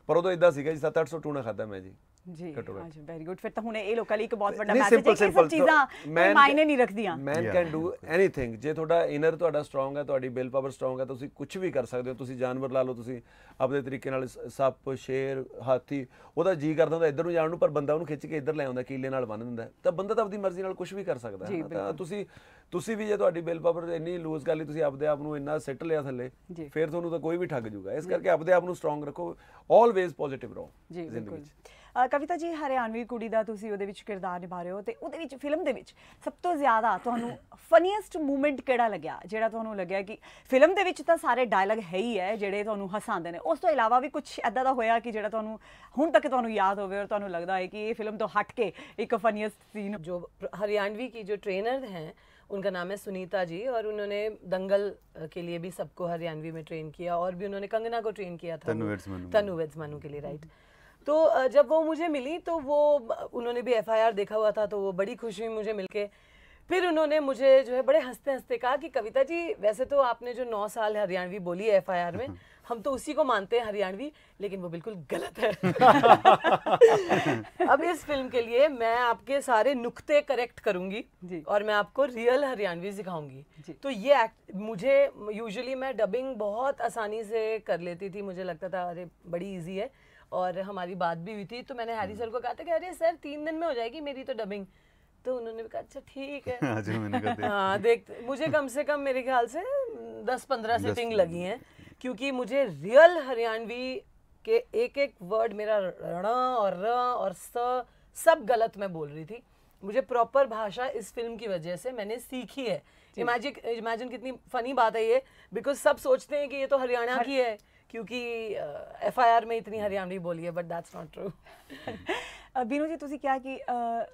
ਪਰ ਉਦੋਂ ਇਦਾਂ ਸੀਗਾ ਜੀ 7-800 ਟੂਣਾ ਖਾਦਾ ਮੈਂ ਜੀ। ਜੀ ਵੈਰੀ ਗੁੱਡ ਫਿਰ ਤਾਂ ਹੁਣ ਇਹ ਲੋਕਾਂ ਲਈ ਇੱਕ ਬਹੁਤ ਵੱਡਾ ਨਹੀਂ, ਮੈਸੇਜ ਹੈ simple, ਕਿ ਇਹ ਸਭ simple. ਚੀਜ਼ਾਂ ਕੋਈ Man ਮਾਇਨੇ ਨਹੀਂ ਰੱਖਦੀਆਂ man Yeah. Can do anything ਜੇ ਤੁਹਾਡਾ ਇਨਰ ਤੁਹਾਡਾ ਸਟਰੋਂਗ ਹੈ ਤੁਹਾਡੀ ਬਿਲ ਪਾਵਰ ਸਟਰੋਂਗ ਹੈ ਤੁਸੀਂ ਕੁਝ ਵੀ ਕਰ ਸਕਦੇ ਹੋ ਤੁਸੀਂ ਜਾਨਵਰ ਲਾ ਲਓ ਤੁਸੀਂ ਆਪਦੇ ਤਰੀਕੇ ਨਾਲ ਸ- ਸੱਪ ਸ਼ੇਰ ਹਾਥੀ ਉਹਦਾ ਜੀ ਕਰਦਾ ਹੁੰਦਾ ਇੱਧਰ ਨੂੰ ਜਾਣ ਨੂੰ ਪਰ ਬੰਦਾ ਉਹਨੂੰ ਖਿੱਚ ਕੇ ਇੱਧਰ ਲੈ ਆਉਂਦਾ ਕੀਲੇ ਨਾਲ ਬੰਨ ਦਿੰਦਾ ਹੈ। ਤਾਂ ਬੰਦਾ ਤਾਂ ਆਪਦੀ ਮਰਜ਼ੀ ਨਾਲ ਕੁਝ ਵੀ ਕਰ ਸਕਦਾ ਜੀ, ਹੈ ਨਾ। ਤਾਂ ਤੁਸੀਂ ਤੁਸੀਂ ਵੀ ਜੇ ਤੁਹਾਡੀ ਬਿਲ ਪਾਵਰ ਇੰਨੀ ਲੂਜ਼ ਕਰ ਲਈ ਤੁਸੀਂ ਆਪਦੇ ਆਪ ਨੂੰ ਇੰਨਾ ਸਿੱਟ ਲਿਆ ਥੱਲੇ। ਫਿਰ ਤੁਹਾਨੂੰ ਤਾਂ ਕੋਈ ਵੀ ਠੱਗ ਜੂਗਾ ਇਸ ਕਰਕੇ ਆਪਦੇ ਆਪ ਨੂੰ ਸਟਰੋਂਗ ਰੱਖੋ ਆਲਵੇਜ਼ ਪੋਜ਼ਿਟਿਵ ਰਹੋ ਜੀ ਜ਼ਿੰਦਗੀ ਬਿਲਕੁਲ 'ਚ ਅ, ਕਵਿਤਾ ਜੀ ਹਰਿਆਣਵੀ ਕੁੜੀ ਦਾ ਤੁਸੀਂ ਉਹਦੇ ਵਿੱਚ ਕਿਰਦਾਰ ਨਿਭਾ ਰਹੇ ਹੋ ਤੇ ਉਹਦੇ ਵਿੱਚ ਫਿਲਮ ਦੇ ਵਿੱਚ ਸਭ ਤੋਂ ਜ਼ਿਆਦਾ ਤੁਹਾਨੂੰ ਫਨੀਐਸਟ ਮੂਮੈਂਟ ਕਿਹੜਾ ਲੱਗਿਆ ਜਿਹੜਾ ਤੁਹਾਨੂੰ ਲੱਗਿਆ ਕਿ ਫਿਲਮ ਦੇ ਵਿੱਚ ਤਾਂ ਸਾਰੇ ਡਾਇਲੌਗ ਹੈ ਹੀ ਹੈ ਜਿਹੜੇ ਤੁਹਾਨੂੰ ਹਸਾਉਂਦੇ ਨੇ ਉਸ ਤੋਂ ਇਲਾਵਾ ਵੀ ਕੁਝ ਐਦਾਂ ਦਾ ਹੋਇਆ ਕਿ ਜਿਹੜਾ ਤੁਹਾਨੂੰ ਹੁਣ ਤੱਕ ਤੁਹਾਨੂੰ ਯਾਦ ਹੋਵੇ ਔਰ ਤੁਹਾਨੂੰ ਲੱਗਦਾ ਹੈ ਕਿ ਇਹ ਫਿਲਮ ਤੋਂ ਹਟ ਕੇ ਇੱਕ ਫਨੀਐਸਟ ਸੀਨ जो प्र- हरियाणवी की जो ट्रेनर हैं उनका नाम है सुनीता जी और उन्होंने दंगल अ, के लिए भी सबको हरियाणवी में ट्रेन किया और भी उन्होंने कंगना को ट्रेन किया था तन्नू वो- वेड्स मनु। तन्नू वेड्स मनु के लिए राइट तो जब वो मुझे मिली तो वो उन्होंने भी एफआईआर देखा हुआ था तो वो बड़ी खुश हुई मुझे मिलके फिर उन्होंने मुझे जो है बड़े हँसते हँसते कहा कि कविता जी वैसे तो आपने जो नौ साल हरियाणवी बोली है एफआईआर में [laughs] हम तो उसी को मानते हैं हरियाणवी लेकिन वो बिल्कुल गलत है [laughs] अब इस फ़िल्म के लिए मैं आपके सारे नुक्ते करेक्ट करूँगी जी। और मैं आपको रियल हरियाणवी सिखाऊँगी। तो ये act- मुझे यूजुअली मैं डबिंग बहुत आसानी से कर लेती थी मुझे लगता था अरे बड़ी ईजी है और हमारी बात भी हुई थी तो मैंने हैरी सर को कहा था कि अरे सर तीन दिन में हो जाएगी मेरी तो डबिंग तो उन्होंने भी कहा अच्छा ठीक है। [laughs] मैंने हाँ [laughs] देख मुझे कम से कम मेरे ख्याल से दस पंद्रह सेटिंग लगी हैं क्योंकि मुझे रियल हरियाणवी के एक एक वर्ड मेरा रण और र और स सब गलत मैं बोल रही थी। मुझे प्रॉपर भाषा इस फ़िल्म की वजह से मैंने सीखी है। इमेजिन इमेजिन कितनी फनी बात है ये बिकॉज़ सब सोचते हैं कि ये तो हरियाणा की है। ਕਿਉਂਕਿ ਐਫ ਆਈ ਆਰ ਮੇ ਇਤਨੀ ਹਰਿਆਣਵੀ ਬੋਲੀ ਹੈ but that's not true Binu ji ਤੁਸੀਂ ਕਿਹਾ ਕਿ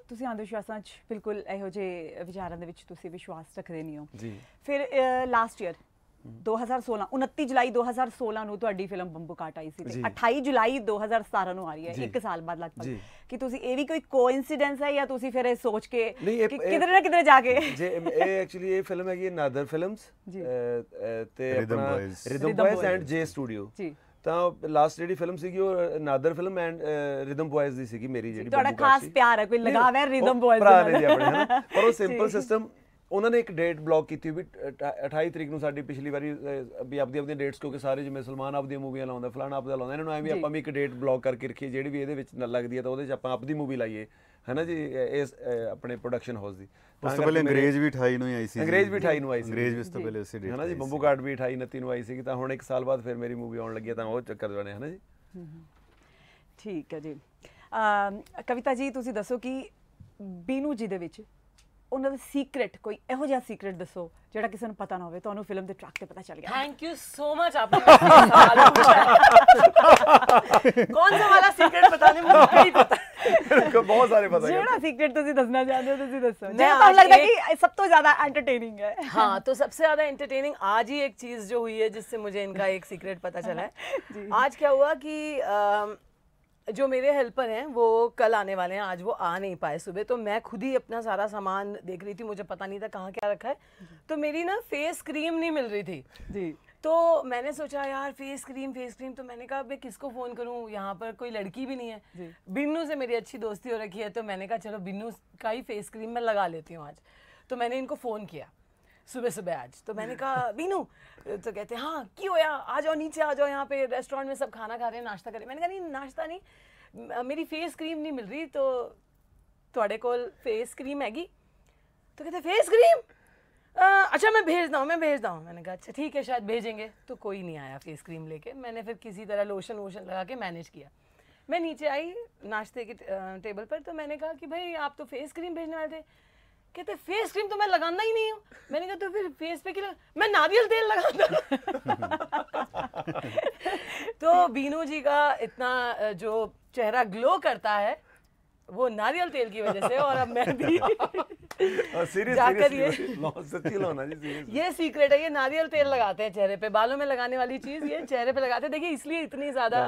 ਤੁਸੀਂ ਅੰਧ ਵਿਸ਼ਵਾਸਾਂ 'ਚ ਬਿਲਕੁਲ ਇਹੋ ਜਿਹੇ ਵਿਚਾਰਾਂ ਦੇ ਵਿੱਚ ਤੁਸੀਂ ਵਿਸ਼ਵਾਸ ਰੱਖਦੇ ਨਹੀਂ ਹੋ। ਜੀ। ਫਿਰ ਲਾਸਟ ਈਅਰ 2016 29 ਜੁਲਾਈ 2016 ਨੂੰ ਤੁਹਾਡੀ ਫਿਲਮ ਬੰਬੂ ਕਾਟ ਆਈ ਸੀ ਤੇ ਜੀ। 28 ਜੁਲਾਈ 2017 ਨੂੰ ਆ ਰਹੀ ਹੈ ਜੀ। ਇੱਕ ਸਾਲ ਬਾਅਦ ਲਗਭਗ। ਕਿ ਤੁਸੀਂ ਇਹ ਵੀ ਕੋਈ ਕੋਇਨਸੀਡੈਂਸ ਹੈ ਜਾਂ ਤੁਸੀਂ ਫਿਰ ਇਹ ਸੋਚ ਕੇ ਕਿ ਕਿਧਰੇ ਨਾ ਕਿਧਰੇ ਜਾ ਕੇ ਜੇ ਇਹ ਐਕਚੁਅਲੀ ਇਹ ਫਿਲਮ ਹੈਗੀ ਨਾਦਰ ਫਿਲਮਸ। ਤੇ ਆਪਣਾ। Rhythm boys. And J studio ਜੀ ਤਾਂ ਲਾਸਟ ਜਿਹੜੀ ਫਿਲਮ ਸੀਗੀ ਉਹ another film and rhythm boys ਦੀ ਸੀਗੀ ਮੇਰੀ ਜਿਹੜੀ ਤੁਹਾਡਾ ਖਾਸ। ਪਿਆਰ ਹੈ, ਕੋਈ ਲਗਾਵ ਹੈ ਦੇ ਭਰਾ ਨਾਲ। ਪਰ ਉਹ ਸਿੰਪਲ। ਸਿਸਟਮ ਉਹਨਾਂ ਨੇ ਇੱਕ ਡੇਟ ਬਲੌਕ ਕੀਤੀ ਵੀ ਅਠ- 28 ਤਰੀਕ ਨੂੰ ਸਾਡੀ ਪਿਛਲੀ ਵਾਰੀ ਵੀ ਆਪਦੀ ਆਪਦੀਆਂ ਡੇਟਸ ਕਿਉਂਕਿ ਸਾਰੇ ਜਿਵੇਂ ਸਲਮਾਨ ਆਪਦੀਆਂ ਮੂਵੀਆਂ ਲਾਉਂਦਾ ਫਲਾਣਾ ਆਪਦਾ ਲਾਉਂਦਾ ਇਹਨਾਂ ਨੂੰ ਐ ਵੀ। ਆਪਾਂ ਵੀ ਇੱਕ ਡੇਟ ਬਲੌਕ ਕਰਕੇ ਰੱਖੀਏ ਜਿਹੜੀ ਵੀ ਇਹਦੇ ਵਿੱਚ ਨਾ ਲੱਗਦੀ ਹੈ ਤਾਂ ਉਹਦੇ 'ਚ ਆਪਾਂ ਆਪਦੀ ਮੂਵੀ ਲਾਈਏ ਹੈਨਾ ਜੀ? ਇਸ ਆਪਣੇ ਪ੍ਰੋਡਕਸ਼ਨ ਹਾਊਸ ਦੀ। ਉਸ ਤੋਂ ਪਹਿਲੇ ਅੰਗਰੇਜ਼ ਵੀ 28 ਨੂੰ ਹੀ ਆਈ ਸੀ। ਅੰਗਰੇਜ਼ ਵੀ 28 ਨੂੰ ਆਈ ਸੀ। ਅੰਗਰੇਜ਼ ਵੀ ਉਸ ਤੋਂ। ਪਹਿਲੇ ਉਸੇ ਡੇਟ ਹੈਨਾ ਜੀ? ਬੰਬੂ ਕਾਰਡ ਵੀ 28 29 ਨੂੰ ਆਈ ਸੀ ਤਾਂ ਹੁਣ ਇੱਕ ਸਾਲ ਬਾਅਦ ਫਿਰ ਮੇਰੀ ਮੂਵੀ ਆਉਣ ਲੱਗੀ ਹੈ ਤਾਂ ਉਹ ਚੱਕਰ ਬਣੇ ਹੈਨਾ ਜੀ? ਠੀਕ ਹੈ ਜੀ। ਕਵਿਤਾ ਜੀ ਤੁਸੀਂ ਦੱਸੋ ਕਿ ਬੀਨੂ ਜੀ ਦੇ ਵਿੱਚ ਉਹਨਾਂ ਦਾ ਸੀਕ੍ਰੇਟ ਕੋਈ ਇਹੋ ਜਿਹਾ ਸੀਕ੍ਰੇਟ ਦੱਸੋ ਜਿਹੜਾ ਕਿਸੇ ਨੂੰ ਪਤਾ ਨਾ ਹੋਵੇ ਤੁਹਾਨੂੰ ਫਿਲਮ ਦੇ ਟਰੱਕ ਤੇ ਪਤਾ ਚੱਲ ਗਿਆ थैंक यू सो मच आपने मुझसे ये सवाल पूछा। कौन सा वाला सीक्रेट बताने मुझे नहीं पता ਬਹੁਤ ਸਾਰੇ ਪਤਾ ਜਿਹੜਾ ਸੀਕ੍ਰੇਟ ਤੁਸੀਂ ਦੱਸਣਾ ਚਾਹੁੰਦੇ ਹੋ ਤੁਸੀਂ ਦੱਸੋ मैं ਜਿਹੜਾ ਤੁਹਾਨੂੰ आज ਲੱਗਦਾ एक- ਕਿ ਸਭ ਤੋਂ ਜ਼ਿਆਦਾ ਐਂਟਰਟੇਨਿੰਗ ਹੈ हाँ तो सबसे ज्यादा एंटरटेनिंग आज ही एक चीज जो हुई है जिससे मुझे इनका एक सीक्रेट पता चला है आज क्या हुआ कि अम, जो मेरे हेल्पर हैं वो कल आने वाले हैं आज वो आ नहीं पाए सुबह तो मैं खुद ही अपना सारा सामान देख रही थी मुझे पता नहीं था कहाँ क्या रखा है। तो मेरी ना फेस क्रीम नहीं मिल रही थी। ਜੀ तो मैंने सोचा यार फेस क्रीम फेस क्रीम तो मैंने कहा मैं किसको फ़ोन करूँ? यहाँ पर कोई लड़की भी नहीं है। बिन्नू से मेरी अच्छी दोस्ती हो रखी है तो मैंने कहा चलो बिन्नू का ही फेस क्रीम मैं लगा लेती हूँ आज। तो मैंने इनको फ़ोन किया। सुबह सुबह आज। तो मैंने [laughs] कहा बीनू तो कहते हाँ क्यों यार? आ जाओ नीचे आ जाओ यहाँ पे रेस्टोरेंट में सब खाना खा रहे हैं नाश्ता कर रहे हैं। मैंने कहा नहीं नाश्ता नहीं मेरी फेस क्रीम नहीं मिल रही तो थोड़े कोल फेस क्रीम हैगी? तो कहते फेस क्रीम आ, अच्छा मैं भेज दूँ मैं भेज दूँ मैंने कहा अच्छा ठीक है शायद भेजेंगे। तो कोई नहीं आया फेस क्रीम लेके। मैंने फिर किसी तरह लोशन वोशन लगा के मैनेज किया। मैं नीचे आई नाश्ते के टेबल पर तो मैंने कहा कि भाई आप तो फेस क्रीम भेजने वाले थे। कहते फेस क्रीम तो मैं लगाना ही नहीं हूँ। मैंने कहा तो फिर फेस पे क्या मैं नारियल तेल लगाता [laughs] तो बीनू जी का इतना जो चेहरा ग्लो करता है वो नारियल तेल की वजह से और अब मैं भी [laughs] जाकर ये ये सीक्रेट है ये नारियल तेल लगाते हैं चेहरे पे बालों में लगाने वाली चीज़ ये चेहरे पे लगाते हैं। देखिए इसलिए इतनी ज़्यादा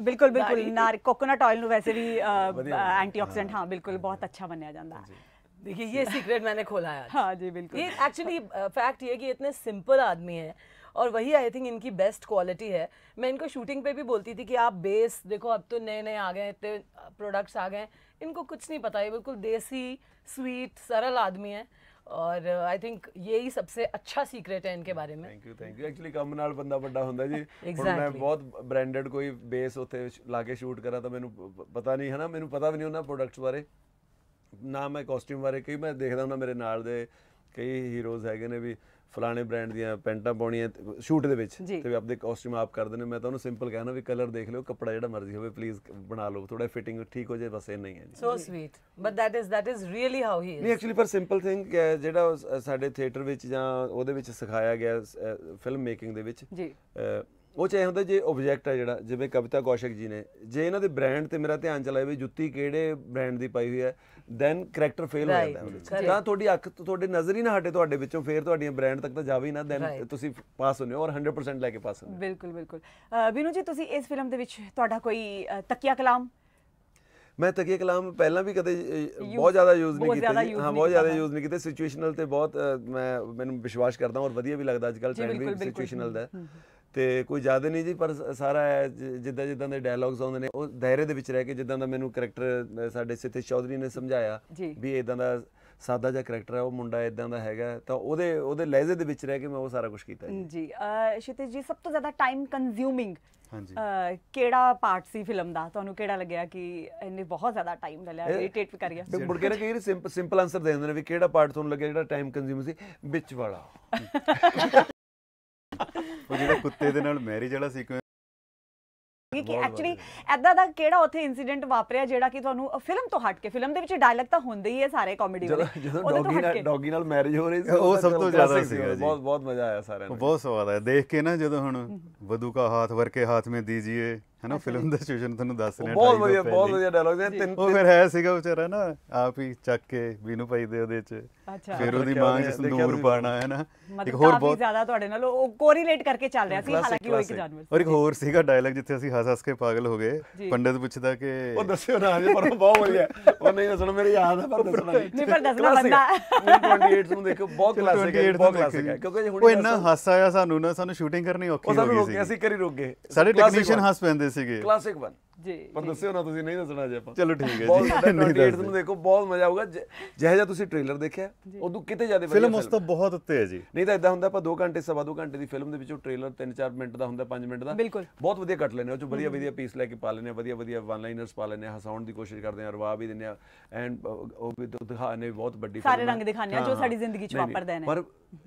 बिल्कुल [laughs] बिल्कुल कोकोनट ऑयल वैसे भी एंटीऑक्सीडेंट हाँ। बिल्कुल बहुत अच्छा बनाया जाता है ਬਿਲਕੁਲ ਬਹੁਤ ਅੱਛਾ ਮੰਨਿਆ ਜਾਂਦਾ ਹੈ देखिए ये सीक्रेट मैंने खोला है आज। हाँ जी बिल्कुल ये एक्चुअली फैक्ट ये है कि इतने सिंपल आदमी हैं और वही आई थिंक इनकी बेस्ट क्वालिटी है मैं इनको शूटिंग पे भी बोलती थी कि आप बेस देखो अब तो नए नए आ गए इतने प्रोडक्ट्स आ गए हैं इनको कुछ नहीं पता ये बिल्कुल देसी स्वीट सरल आदमी है और आई थिंक यही सबसे अच्छा सीक्रेट है इनके बारे में thank you thank you actually ਕੰਮ ਨਾਲ ਬੰਦਾ ਵੱਡਾ ਹੁੰਦਾ ਜੀ ਹੁਣ [laughs] ਮੈਂ Exactly. ਬਹੁਤ ਬ੍ਰਾਂਡਡ ਕੋਈ ਬੇਸ ਉੱਥੇ ਸ਼- ਲਾ ਕੇ ਸ਼ੂਟ ਕਰਾਂ ਤਾਂ ਮੈਨੂੰ ਪ- ਪ- ਪਤਾ ਨਹੀਂ ਹੈ ਨਾ ਮੈਨੂੰ ਪਤਾ ਵੀ ਨਹੀਂ ਉਹਨਾਂ ਪ੍ਰੋਡਕਟਸ ਬਾਰੇ ਨਾ ਮੈਂ ਕਾਸਟਿਊਮ ਬਾਰੇ ਕਈ ਮੈਂ ਦੇਖਦਾ ਹੁੰਦਾ ਮੇਰੇ ਨਾਲ ਦੇ ਕਈ ਹੀਰੋਜ਼ ਹੈਗੇ ਨੇ ਵੀ ਫਲਾਣੇ ਬ੍ਰਾਂਡ ਦੀਆਂ ਪੈਂਟਾਂ ਪਾਉਣੀਆਂ ਸ਼ੂਟ ਦੇ ਵਿੱਚ। ਤੇ ਵੀ ਆਪਦੇ ਕਾਸਟਿਊਮ ਆਪ ਕਰਦੇ ਨੇ। ਮੈਂ ਤਾਂ ਉਹਨੂੰ ਸਿੰਪਲ ਕਹਿਣਾ ਵੀ ਕਲਰ ਦੇਖ ਲਿਓ ਕੱਪੜਾ ਜਿਹੜਾ ਮਰਜ਼ੀ ਹੋਵੇ ਪਲੀਜ਼ ਬਣਾ ਲਓ। ਥੋੜਾ ਫਿਟਿੰਗ ਠੀਕ ਹੋ ਜਾਏ ਬਸ ਇੰਨਾ ਹੀ ਹੈ ਜੀ। So sweet. But that is that is really how he ਨਹੀਂ ਐਕਚੁਅਲੀ ਪਰ ਸਿੰਪਲ ਥਿੰਗ ਜਿਹੜਾ ਸ- ਸਾਡੇ ਥੀਏਟਰ ਵਿੱਚ ਜਾਂ ਉਹਦੇ ਵਿੱਚ ਸਿਖਾਇਆ ਗਿਆ ਫਿਲਮ ਮੇਕਿੰਗ ਦੇ ਵਿੱਚ ਜੀ। ਉਹ ਚ ਇਹ ਹੁੰਦਾ ਜੇ ਆਬਜੈਕਟ ਹੈ ਜਿਹੜਾ ਜਿਵੇਂ ਕਵਿਤਾ ਕੌਸ਼ਿਕ ਜੀ ਨੇ ਜੇ ਇਹਨਾਂ ਦੇ ਬ੍ਰਾਂਡ ਤੇ ਮੇਰਾ ਧਿਆਨ ਚਲਾਏ ਵੀ ਜੁੱਤੀ ਕਿਹੜੇ ਬ੍ਰਾਂਡ ਦੀ ਪਾਈ ਹੋਈ ਹੈ ਦੈਨ ਕਰੈਕਟਰ ਫੇਲ ਹੋ ਜਾਂਦਾ ਹੈ. ਤਾਂ ਤੁਹਾਡੀ ਅੱਖ ਤੁਹਾਡੇ ਨਜ਼ਰ ਹੀ ਨਾ ਹਟੇ ਤੁਹਾਡੇ ਵਿੱਚੋਂ ਫੇਰ ਤੁਹਾਡੀਆਂ ਬ੍ਰਾਂਡ ਤੱਕ ਤਾਂ ਜਾਵੇ ਹੀ ਨਾ ਦੈਨ. ਤੁਸੀਂ ਪਾਸ ਹੁੰਦੇ ਹੋ ਔਰ 100% ਲੈ ਕੇ ਪਾਸ ਹੁੰਦੇ ਹੋ ਬਿਲਕੁਲ ਬਿਲਕੁਲ ਬੀਨੂ ਜੀ ਤੁਸੀਂ ਇਸ ਫਿਲਮ ਦੇ ਵਿੱਚ ਤੁਹਾਡਾ ਕੋਈ ਤਕੀਆ ਕਲਾਮ ਮੈਂ ਤਕੀਏ ਕਲਾਮ ਪਹਿਲਾਂ ਵੀ ਕਦੇ ਬਹੁਤ ਜ਼ਿਆਦਾ ਯੂਜ਼ ਨਹੀਂ ਕੀਤੇ ਹਾਂ ਬਹੁਤ ਜ਼ਿਆਦਾ ਯੂਜ਼ ਨਹੀਂ ਕੀਤੇ ਸਿਚੁਏਸ਼ਨਲ ਤੇ ਬਹੁਤ ਮੈਂ ਮੈਨੂੰ ਵਿਸ਼ਵਾਸ ਕਰਦਾ ਔਰ ਵਧੀਆ ਵੀ ਲੱਗਦਾ ਅੱਜ ਕੱਲ੍ਹ ਜੀ, ਟ੍ਰੈਂਡ ਵੀ। ਸਿਚੁਏਸ਼ਨਲ ਦਾ ਹੈ। ਤੇ ਕੋਈ ਜ਼ਿਆਦਾ ਨਹੀਂ ਜੀ ਪਰ ਸਾਰਾ ਜਿੱਦਾਂ ਜਿੱਦਾਂ ਦੇ ਡਾਇਲੌਗਸ ਆਉਂਦੇ ਨੇ ਉਹ ਦਾਇਰੇ ਦੇ ਵਿੱਚ ਰਹਿ ਕੇ ਜਿੱਦਾਂ ਦਾ ਮੈਨੂੰ ਕਰੈਕਟਰ ਸਾਡੇ ਸਿਤੇਸ਼ ਚੌਧਰੀ ਨੇ ਸਮਝਾਇਆ। ਵੀ ਇਦਾਂ ਦਾ ਸਾਦਾ ਜਿਹਾ ਕਰੈਕਟਰ ਹੈ ਉਹ ਮੁੰਡਾ ਇਦਾਂ ਦਾ ਹੈਗਾ ਤਾਂ ਉਹਦੇ ਉਹਦੇ ਲਹਿਜ਼ੇ ਦੇ ਵਿੱਚ ਰਹਿ ਕੇ ਮੈਂ ਉਹ ਸਾਰਾ ਕੁਝ ਕੀਤਾ ਜੀ। ਜੀ ਜੀ ਸਭ ਤੋਂ ਜ਼ਿਆਦਾ ਟਾਈਮ ਕੰਜ਼ਿਊਮਿੰਗ ਹਾਂਜੀ। ਕਿਹੜਾ ਪਾਰਟ ਸੀ ਫਿਲਮ ਦਾ? ਤੁਹਾਨੂੰ ਕਿਹੜਾ ਲੱਗਿਆ ਕਿ ਇਹਨੇ ਬਹੁਤ ਜ਼ਿਆਦਾ ਟਾਈਮ ਲੈ ਲਿਆ ਇਰੀਟੇਟ ਵੀ ਕਰ ਗਿਆ ਤੇ ਮੁੜ ਕੇ ਨਾ ਕਈ ਸਿੰਪਲ ਸਿੰਪਲ ਆਨਸਰ ਦੇ ਦਿੰਦੇ ਨੇ ਵੀ ਕਿਹੜਾ ਪਾਰਟ ਤੁਹਾਨੂੰ ਲੱਗਿਆ ਜਿਹੜਾ ਟਾਈਮ ਕੰਜ਼ਿਊਮ ਸੀ? ਵਿੱਚ ਵਾਲਾ। [laughs] ਉਹ ਜਿਹੜਾ ਕੁੱਤੇ ਦੇ ਨਾਲ ਮੈਰਿਜ ਵਾਲਾ ਸੀਕੁਐਂਸ ਕਿ ਬਹੁਤ ਐਕਚੁਅਲੀ ਐਦਾਂ ਦਾ ਕਿਹੜਾ ਉੱਥੇ ਇਨਸੀਡੈਂਟ ਵਾਪਰਿਆ ਜਿਹੜਾ ਕਿ ਤੁਹਾਨੂੰ ਫਿਲਮ ਤੋਂ ਹਟ ਕੇ ਫਿਲਮ ਦੇ ਵਿੱਚ ਡਾਇਲੌਗ ਤਾਂ ਹੁੰਦੇ ਹੀ ਹੈ ਸਾਰੇ ਕਾਮੇਡੀ ਵਾਲੇ। ਜਦੋਂ ਡੌਗੀ ਨਾਲ। ਡੌਗੀ ਨਾਲ ਮੈਰਿਜ ਹੋ ਰਹੀ ਸੀ ਉਹ ਸਭ ਤੋਂ ਜ਼ਿਆਦਾ ਸੀਗਾ ਜੀ। ਬਹੁਤ ਬਹੁਤ ਮਜ਼ਾ ਆਇਆ ਸਾਰਿਆਂ ਨੂੰ। ਬਹੁਤ ਸਵਾਦ ਹੈ ਦੇਖ ਕੇ ਨਾ ਜਦੋਂ ਹੁਣ ਵਧੂ ਕਾ ਹਾਥ ਵਰ ਕੇ ਹਾਥ ਮੇ ਦੀਜੀਏ। ਹੈ ਨਾ ਫਿਲਮ ਦਾ ਸਿਚੁਏਸ਼ਨ ਤੁਹਾਨੂੰ ਦੱਸ ਉਹ ਰਿਹਾ ਬਹੁਤ ਵਧੀਆ ਬਹੁਤ। ਵਧੀਆ ਡਾਇਲੌਗ ਨੇ ਤਿੰਨ ਉਹ ਫਿਰ ਹੈ ਸੀਗਾ ਵਿਚਾਰਾ ਨਾ ਆਪ ਹੀ ਚੱਕ ਕੇ ਬੀਨੂ ਭਾਈ ਦੇ ਉਹਦੇ ਚ। ਫਿਰ ਉਹਦੀ ਮਾਂ ਸੰਦੂਰ ਤੁਸੀਂ। ਪਾਣਾ ਹੈ ਨਾ ਇੱਕ ਹੋਰ ਬਹੁਤ ਜ਼ਿਆਦਾ ਤੁਹਾਡੇ ਨਾਲ ਉਹ ਕੋਰੀਲੇਟ ਕਰਕੇ ਚੱਲ ਰਿਹਾ ਸੀ ਹਾਲਾਂਕਿ ਉਹ ਇੱਕ। ਜਾਨਵਰ ਔਰ ਇੱਕ ਹੋਰ ਸੀਗਾ ਡਾਇਲੌਗ ਜਿੱਥੇ ਅਸੀਂ ਹੱਸ ਹੱਸ ਕੇ ਪਾਗਲ ਹੋ ਗਏ। ਪੰਡਿਤ ਪੁੱਛਦਾ ਕਿ ਉਹ ਦੱਸਿਓ ਨਾ ਜੀ ਪਰ ਉਹ ਬਹੁਤ ਵਧੀਆ। ਉਹ ਨਹੀਂ ਦੱਸਣਾ ਮੇਰੀ ਯਾਦ ਹੈ ਪਰ ਦੱਸਣਾ ਨਹੀਂ, ਪਰ ਦੱਸਣਾ ਬੰਦਾ। ਹੈ। 28 ਨੂੰ ਦੇਖੋ ਬਹੁਤ ਕਲਾਸਿਕ ਹੈ 28 ਬਹੁਤ ਕਲਾਸਿਕ ਹੈ ਕਿਉਂਕਿ ਜੇ ਹੁਣ ਉਹ ਇੰਨਾ ਹੱਸ ਆਇਆ ਸਾਨੂੰ ਨਾ ਸਾਨੂੰ ਸ਼ੂਟਿੰਗ ਕਰਨੀ ਔਖੀ ਉਹ ਹੋ ਸਾਨੂੰ ਗਈ ਸੀ ਅਸੀਂ ਕਰੀ ਰੁਕ ਗਏ। ਸਾਡੇ ਟੈਕਨੀਸ਼ੀਅਨ ਹੱਸ ਪੈਂਦੇ ਸੀਗੇ ਕਲਾਸਿਕ ਵਨ ਜੀ ਪਰ ਦੱਸਿਓ ਨਾ ਤੁਸੀਂ ਨਹੀਂ ਦੱਸਣਾ ਜੇ ਆਪਾਂ ਚਲੋ ਠੀਕ ਹੈ ਬਹੁਤ ਜੀ ਵੱਡਾ [laughs] ਨਹੀਂ 28 ਦੱਸਦੇ। ਨੂੰ ਦੇਖੋ ਬਹੁਤ ਮਜ਼ਾ ਆਊਗਾ ਜਿਹੋ ਜਿਹਾ ਤੁਸੀਂ ਟ੍ਰੇਲਰ ਦੇਖਿਆ ਉਦੋਂ ਕਿਤੇ ਜ਼ਿਆਦਾ ਵਧੀਆ ਫਿਲਮ ਉਸ ਤੋਂ ਬਹੁਤ ਉੱਤੇ ਹੈ ਜੀ ਨਹੀਂ ਤਾਂ ਇਦਾਂ ਹੁੰਦਾ ਆਪਾਂ 2 ਘੰਟੇ ਸਵਾ 2 ਘੰਟੇ ਦੀ ਫਿਲਮ ਦੇ ਵਿੱਚੋਂ ਟ੍ਰੇਲਰ 3-4 ਮਿੰਟ ਦਾ ਹੁੰਦਾ 5 ਮਿੰਟ ਦਾ ਬਿਲਕੁਲ। ਬਹੁਤ ਵਧੀਆ ਕੱਟ ਲੈਨੇ ਉਹ ਚ ਵਧੀਆ ਵਧੀਆ ਪੀਸ ਲੈ ਕੇ ਪਾ ਲੈਨੇ ਵਧੀਆ ਵਧੀਆ ਵਨ ਲਾਈਨਰਸ ਪਾ ਲੈਨੇ ਹਸਾਉਣ ਦੀ ਕੋਸ਼ਿਸ਼ ਕਰਦੇ ਆ ਰਵਾ ਵੀ ਦਿੰਦੇ ਆ ਐਂਡ ਉਹ ਵੀ ਦਿਖਾਣੇ ਵੀ ਬਹੁਤ ਵੱਡੀ ਸਾਰੇ। ਰੰਗ ਦਿਖਾਉਂਦੇ ਆ ਜੋ ਸਾਡੀ। ਜ਼ਿੰਦਗੀ 'ਚ ਵਾਪਰਦੇ ਨੇ। ਪਰ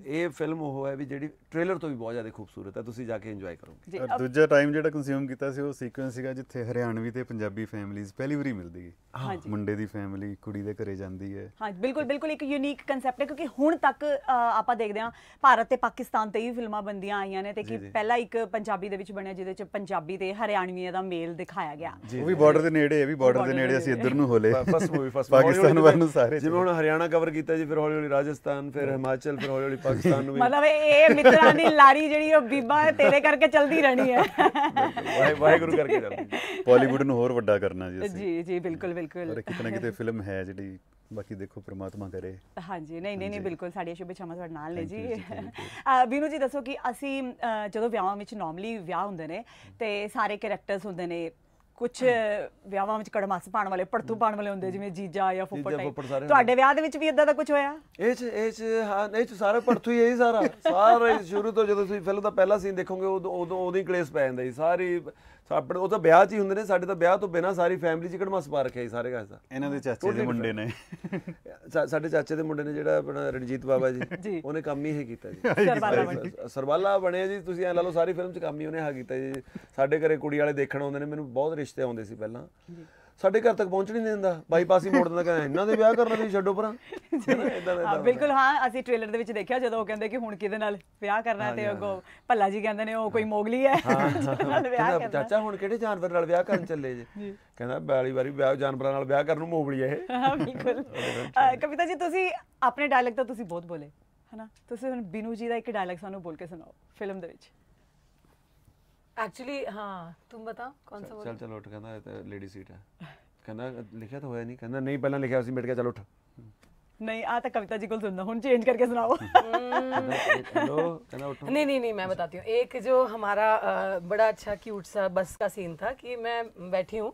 ਇਹ ਫਿਲਮ ਉਹ ਹੈ ਵੀ ਜਿਹੜੀ ਟ੍ਰੇਲਰ ਤੋਂ ਵੀ ਬਹੁਤ ਜ਼ਿਆਦਾ ਖੂਬਸੂਰਤ ਹੈ ਤੁਸੀਂ ਜਾ ਕੇ ਇੰਜੋਏ ਕਰੋਗੇ ਦੂਜਾ ਟਾਈਮ ਜਿਹੜਾ ਕੰਜ਼ਿਊਮ ਕੀਤਾ ਸੀ ਉਹ ਸੀਕੁਐਂਸ ਸੀਗਾ ਜਿੱਥੇ ਹਰਿਆਣਵੀ ਤੇ ਪੰਜਾਬੀ ਫੈਮਿਲੀਜ਼ ਪਹਿਲੀ ਵਾਰੀ ਮਿਲਦੀ ਹੈ। ਹਾਂਜੀ। ਮੁੰਡੇ ਦੀ ਫੈਮਿਲੀ ਕੁੜੀ ਦੇ ਘਰੇ ਜਾਂਦੀ ਹੈ। ਹਾਂ ਬਿਲਕੁਲ ਬਿਲਕੁਲ ਇੱਕ ਯੂਨੀਕ ਕਨਸੈਪਟ ਹੈ ਕਿਉਂਕਿ ਹੁਣ ਤੱਕ ਆਪਾਂ ਦੇਖਦੇ ਹਾਂ ਭਾਰਤ ਤੇ ਪਾਕਿਸਤਾਨ ਤੇ ਹੀ ਫਿਲਮਾਂ ਬੰਦੀਆਂ ਆਈਆਂ ਨੇ ਤੇ ਕਿ ਪਹਿਲਾ ਇੱਕ ਪੰਜਾਬੀ ਦੇ ਵਿੱਚ ਬਣਿਆ ਜਿਹਦੇ ਚ ਪੰਜਾਬੀ ਤੇ ਹਰਿਆਣਵੀਆਂ ਦਾ ਮੇਲ ਦਿਖਾਇਆ ਗਿਆ। ਉਹ ਵੀ ਬਾਰਡਰ ਦੇ ਨੇੜੇ ਹੈ ਵੀ ਬਾਰਡਰ ਦੇ ਨੇੜੇ ਅਸੀਂ ਇੱਧਰ ਨੂੰ ਹੋਲੇ। ਫਸਟ ਮੂਵੀ ਫਸਟ ਪਾਕਿਸਤਾਨ ਵੱਲ ਨੂੰ ਸਾਰੇ ਜਿਵੇਂ ਹੁਣ ਹਰਿਆਣਾ ਕਵਰ ਕੀਤਾ ਜੀ ਫਿਰ ਹੌਲੀ ਹੌਲੀ ਰਾਜਸਥਾਨ ਫਿਰ ਹਿਮਾਚਲ ਫਿਰ ਹੌਲੀ ਹੌਲੀ ਪਾਕਿਸਤਾਨ ਨੂੰ ਵੀ। ਮਤਲਬ ਇਹ ਮਿੱਤਰਾਂ ਦੀ ਲਾਰੀ ਜਿਹੜੀ ਉਹ ਬੀਬਾ ਤੇਰੇ ਕਰਕੇ ਚਲਦੀ ਰਹਿਣੀ ਹੈ। ਵਾਹਿ- ਵਾਹਿਗੁਰੂ ਕਰਕੇ ਚੱਲਦੀ। ਬਾਲੀਵੁੱਡ ਨੂੰ ਹੋਰ ਵੱਡਾ ਕਰਨਾ ਜੀ ਅਸੀਂ। ਜੀ ਜੀ ਬਿਲਕੁਲ ਬਿਲਕੁਲ। ਔਰ ਕਿਤੇ ਨਾ ਕਿਤੇ ਫਿਲਮ ਹੈ ਜਿਹੜੀ ਬਾਕੀ ਦੇਖੋ ਪ੍ਰਮਾਤਮਾ ਕਰੇ। ਹਾਂਜੀ ਨਹੀਂ ਨਹੀਂ ਨਹੀਂ ਬਿਲਕੁਲ ਸਾਡੀਆਂ ਸ਼ੁਭੇਛਾਵਾਂ ਤੁਹਾਡੇ ਨਾਲ ਨੇ ਜੀ। ਬੀਨੂ ਜੀ ਦੱਸੋ ਕਿ ਅਸੀਂ ਜਦੋਂ ਵਿਆਹਾਂ ਵਿੱਚ ਨਾਰਮਲੀ ਵਿਆਹ ਹੁੰਦੇ ਨੇ ਤੇ ਸਾਰੇ ਕੈਰੈਕਟਰਸ ਹੁੰਦੇ ਨੇ ਕੁਝ ਵਿਆਹਾਂ ਵਿੱਚ ਕੜਮਾਸ ਪਾਣ ਵਾਲੇ ਪੜਤੂ ਪਾਣ ਵਾਲੇ ਹੁੰਦੇ ਜਿਵੇਂ ਜੀਜਾ ਜਾਂ ਫੁੱਫੜ ਤੁਹਾਡੇ ਵਿਆਹ ਦੇ ਵਿੱਚ ਵੀ ਇਦਾਂ ਦਾ ਕੁਝ ਹੋਇਆ? ਇਹ ਚ ਇਹ ਚ ਹਾਂ ਇਹ ਚ ਸਾਰਾ ਪਰਥੂ ਹੀ ਹੈ ਸਾਰਾ। ਸਾਰਾ ਸ਼ੁਰੂ ਤੋਂ ਜਦੋਂ ਤੁਸੀਂ ਫਿਲਮ ਦਾ ਪਹਿਲਾ ਸੀਨ ਦੇਖੋਗੇ ਉਦੋਂ ਉਦੋਂ ਉਦੋਂ ਹੀ ਕਲੇਸ਼ ਪੈ ਜਾਂਦਾ ਜੀ। ਸਾਰੀ ਆਪਣੇ ਉਹ ਤਾਂ ਵਿਆਹ 'ਚ ਹੀ ਹੁੰਦੇ ਨੇ ਸਾਡੇ ਤਾਂ ਵਿਆਹ ਤੋਂ ਬਿਨਾ ਸਾਰੀ ਫੈਮਿਲੀ 'ਚ ਕੜਮਾਸ ਪਾ ਰੱਖਿਆ ਜੀ ਸਾਰੇ ਗਾਇਸ ਦਾ। ਇਹਨਾਂ ਦੇ ਚਾਚੇ ਦੇ ਮੁੰਡੇ ਨੇ। ਸਾਡੇ ਚਾਚੇ ਦੇ ਮੁੰਡੇ ਨੇ ਜਿਹੜਾ ਆਪਣਾ ਰਣਜੀਤ ਬਾਬਾ ਜੀ। ਉਹਨੇ ਕੰਮ ਹੀ ਇਹ ਕੀਤਾ ਜੀ। ਸਰਬਾਲਾ ਸ- ਸਰਬਾਲਾ ਬਣਿਆ ਜੀ ਤੁਸੀਂ ਐ ਲਾ ਲਓ ਸਾਰੀ ਫਿਲਮ 'ਚ ਕੰਮ ਹੀ ਉਹਨੇ ਆ ਕੀਤਾ ਜੀ। ਸਾਡੇ ਘਰੇ ਕੁੜੀ ਵਾਲੇ ਦੇਖਣ ਆਉਂਦੇ ਨੇ ਮੈਨੂੰ ਬਹੁਤ ਰਿਸ਼ਤੇ ਆਉਂਦੇ ਸੀ ਪਹਿਲਾਂ। ਸਾਡੇ ਘਰ ਤੱਕ ਪਹੁੰਚਣ ਹੀ ਨਹੀਂ ਦਿੰਦਾ। ਬਾਈਪਾਸ ਹੀ ਮੋੜ ਦਿੰਦਾ ਕਹਿੰਦਾ ਇਹਨਾਂ ਦੇ ਵਿਆਹ ਕਰਨਾ ਤੁਸੀਂ ਛੱਡੋ ਪਰਾਂ ਇਦਾਂ ਦਾ ਬਿਲਕੁਲ ਹਾਂ ਅਸੀਂ ਟ੍ਰੇਲਰ ਦੇ ਵਿੱਚ ਦੇਖਿਆ ਜਦੋਂ ਉਹ ਕਹਿੰਦੇ ਕਿ ਹੁਣ ਕਿਹਦੇ ਨਾਲ ਵਿਆਹ ਕਰਨਾ ਤੇ ਅੱਗੋਂ ਭੱਲਾ ਜੀ ਕਹਿੰਦੇ ਨੇ ਉਹ ਕੋਈ ਮੋਗਲੀ ਹੈ ਨਾਲ ਵਿਆਹ ਕਹਿੰਦਾ ਕਰਨਾ ਚਾਚਾ ਹੁਣ ਕਿਹੜੇ ਜਾਨਵਰ ਨਾਲ ਵਿਆਹ ਕਰਨ ਚੱਲੇ ਜੀ? ਕਹਿੰਦਾ ਬਾਲੀ ਵਾਰੀ ਵਿਆਹ ਜਾਨਵਰਾਂ ਨਾਲ ਵਿਆਹ ਕਰਨ ਨੂੰ ਮੋਬਲੀ ਹੈ ਇਹ। ਹਾਂ ਬਿਲਕੁਲ। ਕਵਿਤਾ ਜੀ ਤੁਸੀਂ ਆਪਣੇ ਡਾਇਲੌਗ ਤਾਂ ਤੁਸੀਂ ਬਹੁਤ ਬੋਲੇ ਹਨਾ? ਤੁਸੀਂ ਹੁਣ ਬਿਨੂ ਜੀ ਦਾ ਇੱਕ ਡਾਇਲੌਗ ਸਾਨੂੰ ਬੋਲ ਕੇ ਸੁਣਾਓ ਫਿਲਮ ਦੇ ਵਿੱਚ। एक्चुअली हाँ तुम बताओ कौन सा चल चल उठ कहना लेडी सीट है। कहना लिखा तो होया नहीं कहना नहीं पहला लिखा उसी बैठ के चल उठ। नहीं आ तक कविता जी को सुनना हूँ चेंज करके सुनाओ। [laughs] नहीं नहीं नहीं मैं बताती हूँ। एक जो हमारा बड़ा अच्छा क्यूट सा बस का सीन था कि मैं बैठी हूँ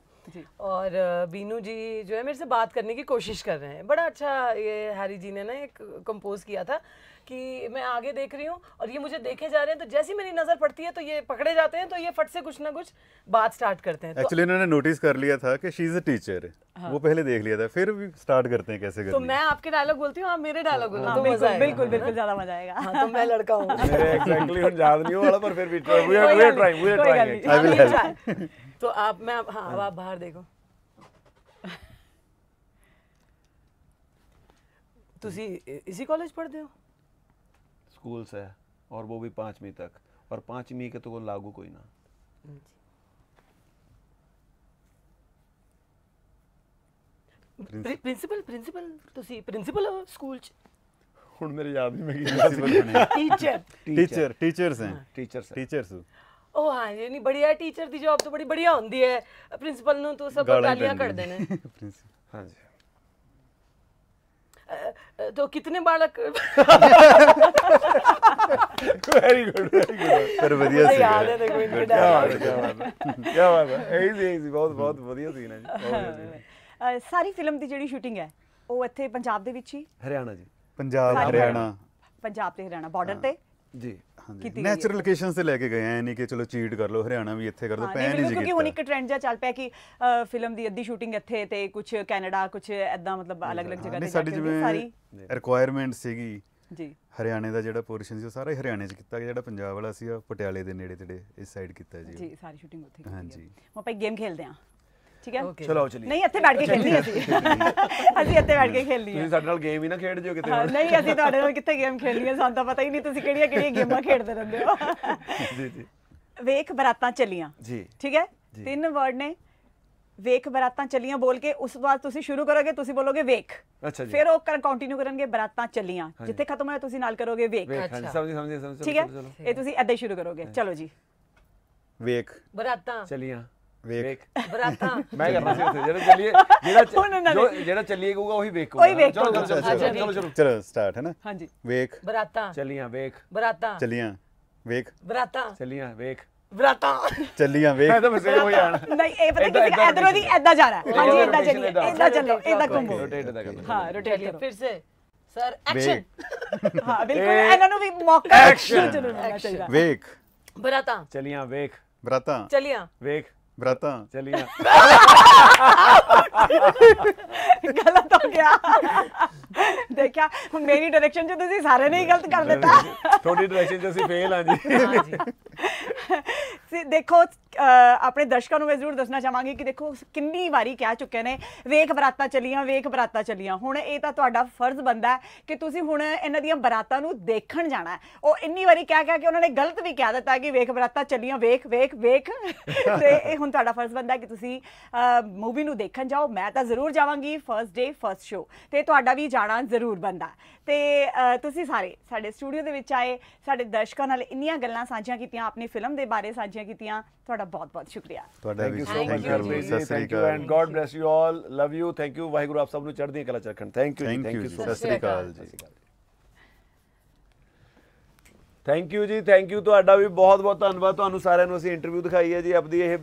और बीनू जी जो है मेरे से बात करने की कोशिश कर रहे हैं। बड़ा अच्छा ये हैरी जी ने ना एक कंपोज किया था। कि मैं आगे देख रही हूँ और ये मुझे देखे जा रहे हैं तो जैसी मेरी नजर पड़ती है तो ये पकड़े जाते हैं तो ये फट से कुछ ना कुछ बात स्टार्ट करते हैं तो, एक्चुअली इन्होंने नोटिस कर लिया था कि शी इज अ टीचर वो पहले देख लिया था फिर भी स्टार्ट करते हैं कैसे तो करनी मैं आपके डायलॉग बोलती हूँ आप मेरे डायलॉग बोलो हाँ, तो मजा बिल्कुल आएगा बिल्कुल बिल्कुल ज्यादा मजा आएगा हाँ तो मैं लड़का हूँ ਮੇਰੇ ਐਗਜ਼ੈਕਟਲੀ ਹੁਣ ਯਾਦ ਨਹੀਂ ਉਹ ਵਾਲਾ ਪਰ ਫਿਰ ਵੀ ਵੀ कोई ਆਰ गल्ल ਟ੍ਰਾਈਂਗ ਵੀ नहीं, ਆਰ कोई गल्ल ਟ੍ਰਾਈਂਗ नहीं। I will हाँ, help. try. तो आप मैं हाँ अब आप बाहर देखो ਤੁਸੀਂ इसी कॉलेज पढ़ते हो स्कूल से है और वो भी पाँचवीं तक और पाँचवीं के तो वो लागू कोई ना ਪ੍ਰਿੰਸੀਪਲ ਪ੍ਰਿੰਸੀਪਲ ਤੁਸੀਂ ਪ੍ਰਿੰਸੀਪਲ ਹੋ ਸਕੂਲ ਚ ਹੁਣ ਮੇਰੇ ਯਾਦ ਨਹੀਂ ਮੈਂ ਕੀ ਟੀਚਰ टीचर टीचर्स हैं ਟੀਚਰ ਸੇ टीचर्स ਉਹ ਹਾਂ ਇਹ ਨਹੀਂ ਬੜੀਆ ਟੀਚਰ ਦੀ ਜੌਬ ਤਾਂ ਬੜੀ ਬੜੀਆ ਹੁੰਦੀ ਹੈ ਪ੍ਰਿੰਸੀਪਲ ਨੂੰ ਤਾਂ ਸਭ गालियां ਗਾਲੀਆਂ पेन ਕੱਢਦੇ ਨੇ प्रिंसिपल ਹਾਂਜੀ ਅ, ਅ, तो कितने बालक ਵੈਰੀ ਗੁੱਡ ਵੈਰੀ ਗੁੱਡ पर वधिया मुझे सी याद है देखो इनके ਕੀ ਬਾਤ ਹੈ ਕੀ ਬਾਤ ਹੈ ਕੀ ਬਾਤ ਹੈ ਇਹੀ ਸੀ ਇਹੀ ਸੀ ਬਹੁਤ ਬਹੁਤ ਵਧੀਆ ਸੀਨ ਹੈ ਜੀ ਬਹੁਤ ਵਧੀਆ scene। ਅ, ਸਾਰੀ ਫਿਲਮ ਦੀ ਜਿਹੜੀ ਸ਼ੂਟਿੰਗ ਹੈ ਉਹ ਇੱਥੇ ਪੰਜਾਬ ਦੇ ਵਿੱਚ ਹੀ ਹਰਿਆਣਾ ਜੀ पंजाब सारी हरियाणा ਪੰਜਾਬ ਤੇ ਹਰਿਆਣਾ ਬਾਰਡਰ ਤੇ ਜੀ ਹਾਂਜੀ ਕੀਤੀ ਗਈ। ਨੈਚੁਰਲ ਲੋਕੇਸ਼ਨ ਤੇ ਲੈ ਕੇ ਗਏ ਐ ਨਹੀਂ ਕਿ ਚਲੋ ਚੀਟ ਕਰ ਲਓ ਹਰਿਆਣਾ ਵੀ ਇੱਥੇ ਕਰ ਦੋ ਪੈ ਨਹੀਂ ਜੀ ਕਿਉਂਕਿ ਹੁਣ ਇੱਕ ਟ੍ਰੈਂਡ ਜਿਹਾ ਚੱਲ ਪਿਆ ਕਿ ਫਿਲਮ ਦੀ ਅੱਧੀ ਸ਼ੂਟਿੰਗ ਇੱਥੇ ਤੇ ਕੁਝ ਕੈਨੇਡਾ ਕੁਝ ਐਦਾਂ ਮਤਲਬ ਅਲੱਗ-ਅਲੱਗ ਜਗ੍ਹਾ ਤੇ ਸਾਡੀ ਜਿਵੇਂ ਰਿਕੁਆਇਰਮੈਂਟ ਸੀਗੀ ਜੀ। ਹਰਿਆਣੇ ਦਾ ਜਿਹੜਾ ਪੋਰਸ਼ਨ ਸੀ ਉਹ ਸਾਰਾ ਹਰਿਆਣੇ 'ਚ ਕੀਤਾ ਗਿਆ ਜਿਹੜਾ ਪੰਜਾਬ ਵਾਲਾ ਸੀ ਉਹ ਪਟਿਆਲੇ ਦੇ ਨੇੜੇ ਤੇੜੇ ਇਸ ਸਾਈਡ ਕੀਤਾ ਜੀ ਜੀ ਸਾਰੀ ਸ਼ੂਟਿੰਗ ਉੱਥੇ ਕੀਤੀ ਹੈ। ਹਾਂਜੀ। ਆਪਾਂ ਗੇਮ ਖੇਲਦੇ ਹਾਂ। ਠੀਕ ਹੈ. ਚਲੋ ਚਲੀਏ। ਨਹੀਂ ਇੱਥੇ ਬੈਠ ਕੇ ਖੇਲਣੀ ਹੈ ਅਸੀਂ। [laughs] ਅਸੀਂ ਇੱਥੇ ਬੈਠ ਕੇ ਖੇਲਣੀ ਹੈ। ਤੁਸੀਂ ਸਾਡੇ ਨਾਲ ਗੇਮ ਹੀ ਨਾ ਖੇਡ ਜਿਓ ਕਿਤੇ ਨਹੀਂ ਅਸੀਂ ਤੁਹਾਡੇ ਨਾਲ ਕਿੱਥੇ ਗੇਮ ਖੇਲਣੀ ਹੈ? ਸਾਨੂੰ ਤਾਂ ਪਤਾ ਹੀ ਨਹੀਂ ਤੁਸੀਂ ਕਿਹੜੀਆਂ ਕਿਹੜੀਆਂ ਗੇਮਾਂ ਖੇਡਦੇ ਰਹਿੰਦੇ ਹੋ। ਜੀ ਜੀ। ਵੇਖ ਬਰਾਤਾਂ ਚੱਲੀਆਂ। ਜੀ। ਠੀਕ ਹੈ? ਜੀ। ਤਿੰਨ ਵਰਡ ਨੇ। ਵੇਖ ਬਰਾਤਾਂ ਚੱਲੀਆਂ ਬੋਲ ਕੇ ਉਸ ਤੋਂ ਬਾਅਦ ਤੁਸੀਂ ਸ਼ੁਰੂ ਕਰੋਗੇ ਤੁਸੀਂ ਬੋਲੋਗੇ ਵੇਖ। ਅੱਛਾ ਜੀ। ਫਿਰ ਉਹ ਕੰਟੀਨਿਊ ਕਰਨਗੇ ਬਰਾਤਾਂ ਚੱਲੀਆਂ। ਜਿੱਥੇ ਖਤਮ ਹੋਇਆ ਤੁਸੀਂ ਨਾਲ ਕਰੋਗੇ ਵੇਖ। ਅੱਛਾ। ਸਮਝੀ ਸਮਝੀ ਸਮਝੀ ਠੀਕ ਹੈ? ਚਲੋ ਚਲੋ। ਇਹ ਤੁਸੀਂ ਐਦਾਂ ਹੀ ਸ਼ੁਰੂ ਕਰੋਗੇ। ਚਲੋ ਜੀ। ਵੇਖ। ਬਰਾਤਾਂ। ਚਲੀਆਂ। ਵੇਖ। ਬਰਾਤਾਂ। ਮੈਂ ਕਰਨਾ ਸੀ ਉੱਥੇ ਜਿਹੜਾ ਚੱਲੀਏ [laughs] ਜਿਹੜਾ ਜਿਹੜਾ ਚੱਲੀਏ ਕਹੂਗਾ ਉਹੀ ਵੇਖ ਕਹੂਗਾ ਚਲੋ ਚਲੋ ਚਲੋ। ਚਲੋ ਸਟਾਰਟ ਹੈ ਨਾ? ਹਾਂਜੀ। ਵੇਖ। ਬਰਾਤਾਂ। ਚੱਲੀਆਂ ਵੇਖ। ਬਰਾਤਾਂ। ਚੱਲੀਆਂ ਵੇਖ। ਬਰਾਤਾਂ। ਚੱਲੀਆਂ ਵੇਖ। ਬਰਾਤਾਂ। ਚੱਲੀਆਂ ਵੇਖ। ਮੈਂ ਤਾਂ ਫਸੇ ਹੋ ਜਾਣਾ ਨਹੀਂ ਇਹ ਪਤਾ ਕਿ ਇਧਰੋਂ ਦੀ ਇਦਾਂ ਜਾਣਾ ਹਾਂਜੀ ਇਦਾਂ ਚੱਲੀਏ। ਇਦਾਂ ਚੱਲੋ ਇਦਾਂ ਘੁੰਮੋ। ਰੋਟੇਟ ਦਾ ਕਰੋ। ਹਾਂ ਰੋਟੇਟ ਕਰੋ। ਫਿਰ ਸੇ। ਸਰ ਐਕਸ਼ਨ ਹਾਂ [laughs] ਬਿਲਕੁਲ। ਇਹਨਾਂ ਨੂੰ ਵੀ ਮੌਕਾ ਐਕਸ਼ਨ ਵੇਖ। ਬਰਾਤਾਂ। ਚੱਲੀਆਂ ਵੇਖ। ਬਰਾਤਾਂ। ਚੱਲੀਆਂ। ਵੇਖ। ਬਰਾਤਾਂ। ਚੱਲੀਆਂ। [laughs] ਗਲਤ ਹੋ ਗਿਆ। ਦੇਖਿਆ ਹੁਣ ਮੇਰੀ ਡਾਇਰੈਕਸ਼ਨ 'ਚ ਤੁਸੀਂ ਸਾਰੇ ਨੇ ਹੀ ਗਲਤ ਕਰ ਦਿੱਤਾ। ਥੋੜੀ ਡਾਇਰੈਕਸ਼ਨ 'ਚ ਅਸੀਂ ਫੇਲ ਹਾਂ ਜੀ। ਸੀ ਦੇਖੋ ਆਪਣੇ ਦਰਸ਼ਕਾਂ ਨੂੰ ਮੈਂ ਜ਼ਰੂਰ ਦੱਸਣਾ ਚਾਹਾਂਗੀ ਕਿ ਦੇਖੋ ਕਿੰਨੀ ਵਾਰੀ ਕਹਿ ਚੁੱਕੇ ਨੇ ਵੇਖ ਬਰਾਤਾਂ ਚੱਲੀਆਂ ਵੇਖ ਬਰਾਤਾਂ ਚੱਲੀਆਂ। ਹੁਣ ਇਹ ਤਾਂ ਤੁਹਾਡਾ ਫਰਜ਼ ਬੰਦਾ ਹੈ ਕਿ ਤੁਸੀਂ ਹੁਣ ਇਹਨਾਂ ਦੀਆਂ ਬਰਾਤਾਂ ਨੂੰ ਦੇਖਣ ਜਾਣਾ ਉਹ ਇੰਨੀ ਵਾਰੀ ਕਹਿ ਕਹਿ ਕੇ ਉਹਨਾਂ ਨੇ ਗਲਤ ਵੀ ਕਹਿ ਦਿੱਤਾ ਕਿ ਵੇਖ ਬਰਾਤਾਂ ਚੱਲੀਆਂ ਵੇਖ ਵੇਖ ਵੇਖ। ਤੇ ਇਹ ਹੁਣ ਤੁਹਾਡਾ ਫਰਜ਼ ਬੰਦਾ ਕਿ ਤੁਸੀਂ ਮੂਵੀ ਨੂੰ ਦੇਖਣ ਜਾਓ। ਮੈਂ ਤਾਂ ਜ਼ਰੂਰ ਜਾਵਾਂਗੀ ਫਰਸਟ ਡੇ ਫਰਸਟ ਸ਼ੋ ਤੇ ਤੁਹਾਡਾ ਵੀ ਜਾਣਾ ਜ਼ਰੂਰ ਬੰਦਾ। ਤੇ ਤੁਸੀਂ ਸਾਰੇ ਸਾਡੇ ਸਟੂਡੀਓ ਦੇ ਵਿੱਚ ਆਏ ਸਾਡੇ ਦਰਸ਼ਕਾਂ ਨਾਲ ਇੰਨੀਆਂ ਗੱਲਾਂ ਸਾਂਝੀਆਂ ਕੀਤੀਆਂ ਆਪਣੀ ਫਿਲਮ ਦੇ ਬਾਰੇ ਸਾਂਝੀਆਂ ਕੀਤੀਆਂ ਤੁਹਾਡਾ ਬਹੁਤ ਬਹੁਤ ਸ਼ੁਕਰੀਆ। ਤੁਹਾਡਾ thank we you so much Karamjit thank you Akal. And God bless you all love you thank you Waheguru ਆਪ ਸਭ ਨੂੰ ਚੜ੍ਹਦੀਆਂ ਕਲਾ ਚ ਰੱਖਣ। ਥੈਂਕ ਯੂ ਜੀ ਥੈਂਕ ਯੂ ਸਤਿ ਸ੍ਰੀ ਅਕਾਲ ਜੀ। ਥੈਂਕ ਯੂ ਜੀ ਥੈਂਕ ਯੂ ਤੁਹਾਡਾ ਵੀ ਬਹੁਤ ਬਹੁਤ ਧੰਨਵਾਦ। ਤੁਹਾਨੂੰ ਸਾਰਿਆਂ ਨੂੰ ਅਸੀਂ ਇੰਟਰਵਿਊ ਦਿਖਾਈ ਹੈ ਜੀ। ਆਪਦੀ ਇਹ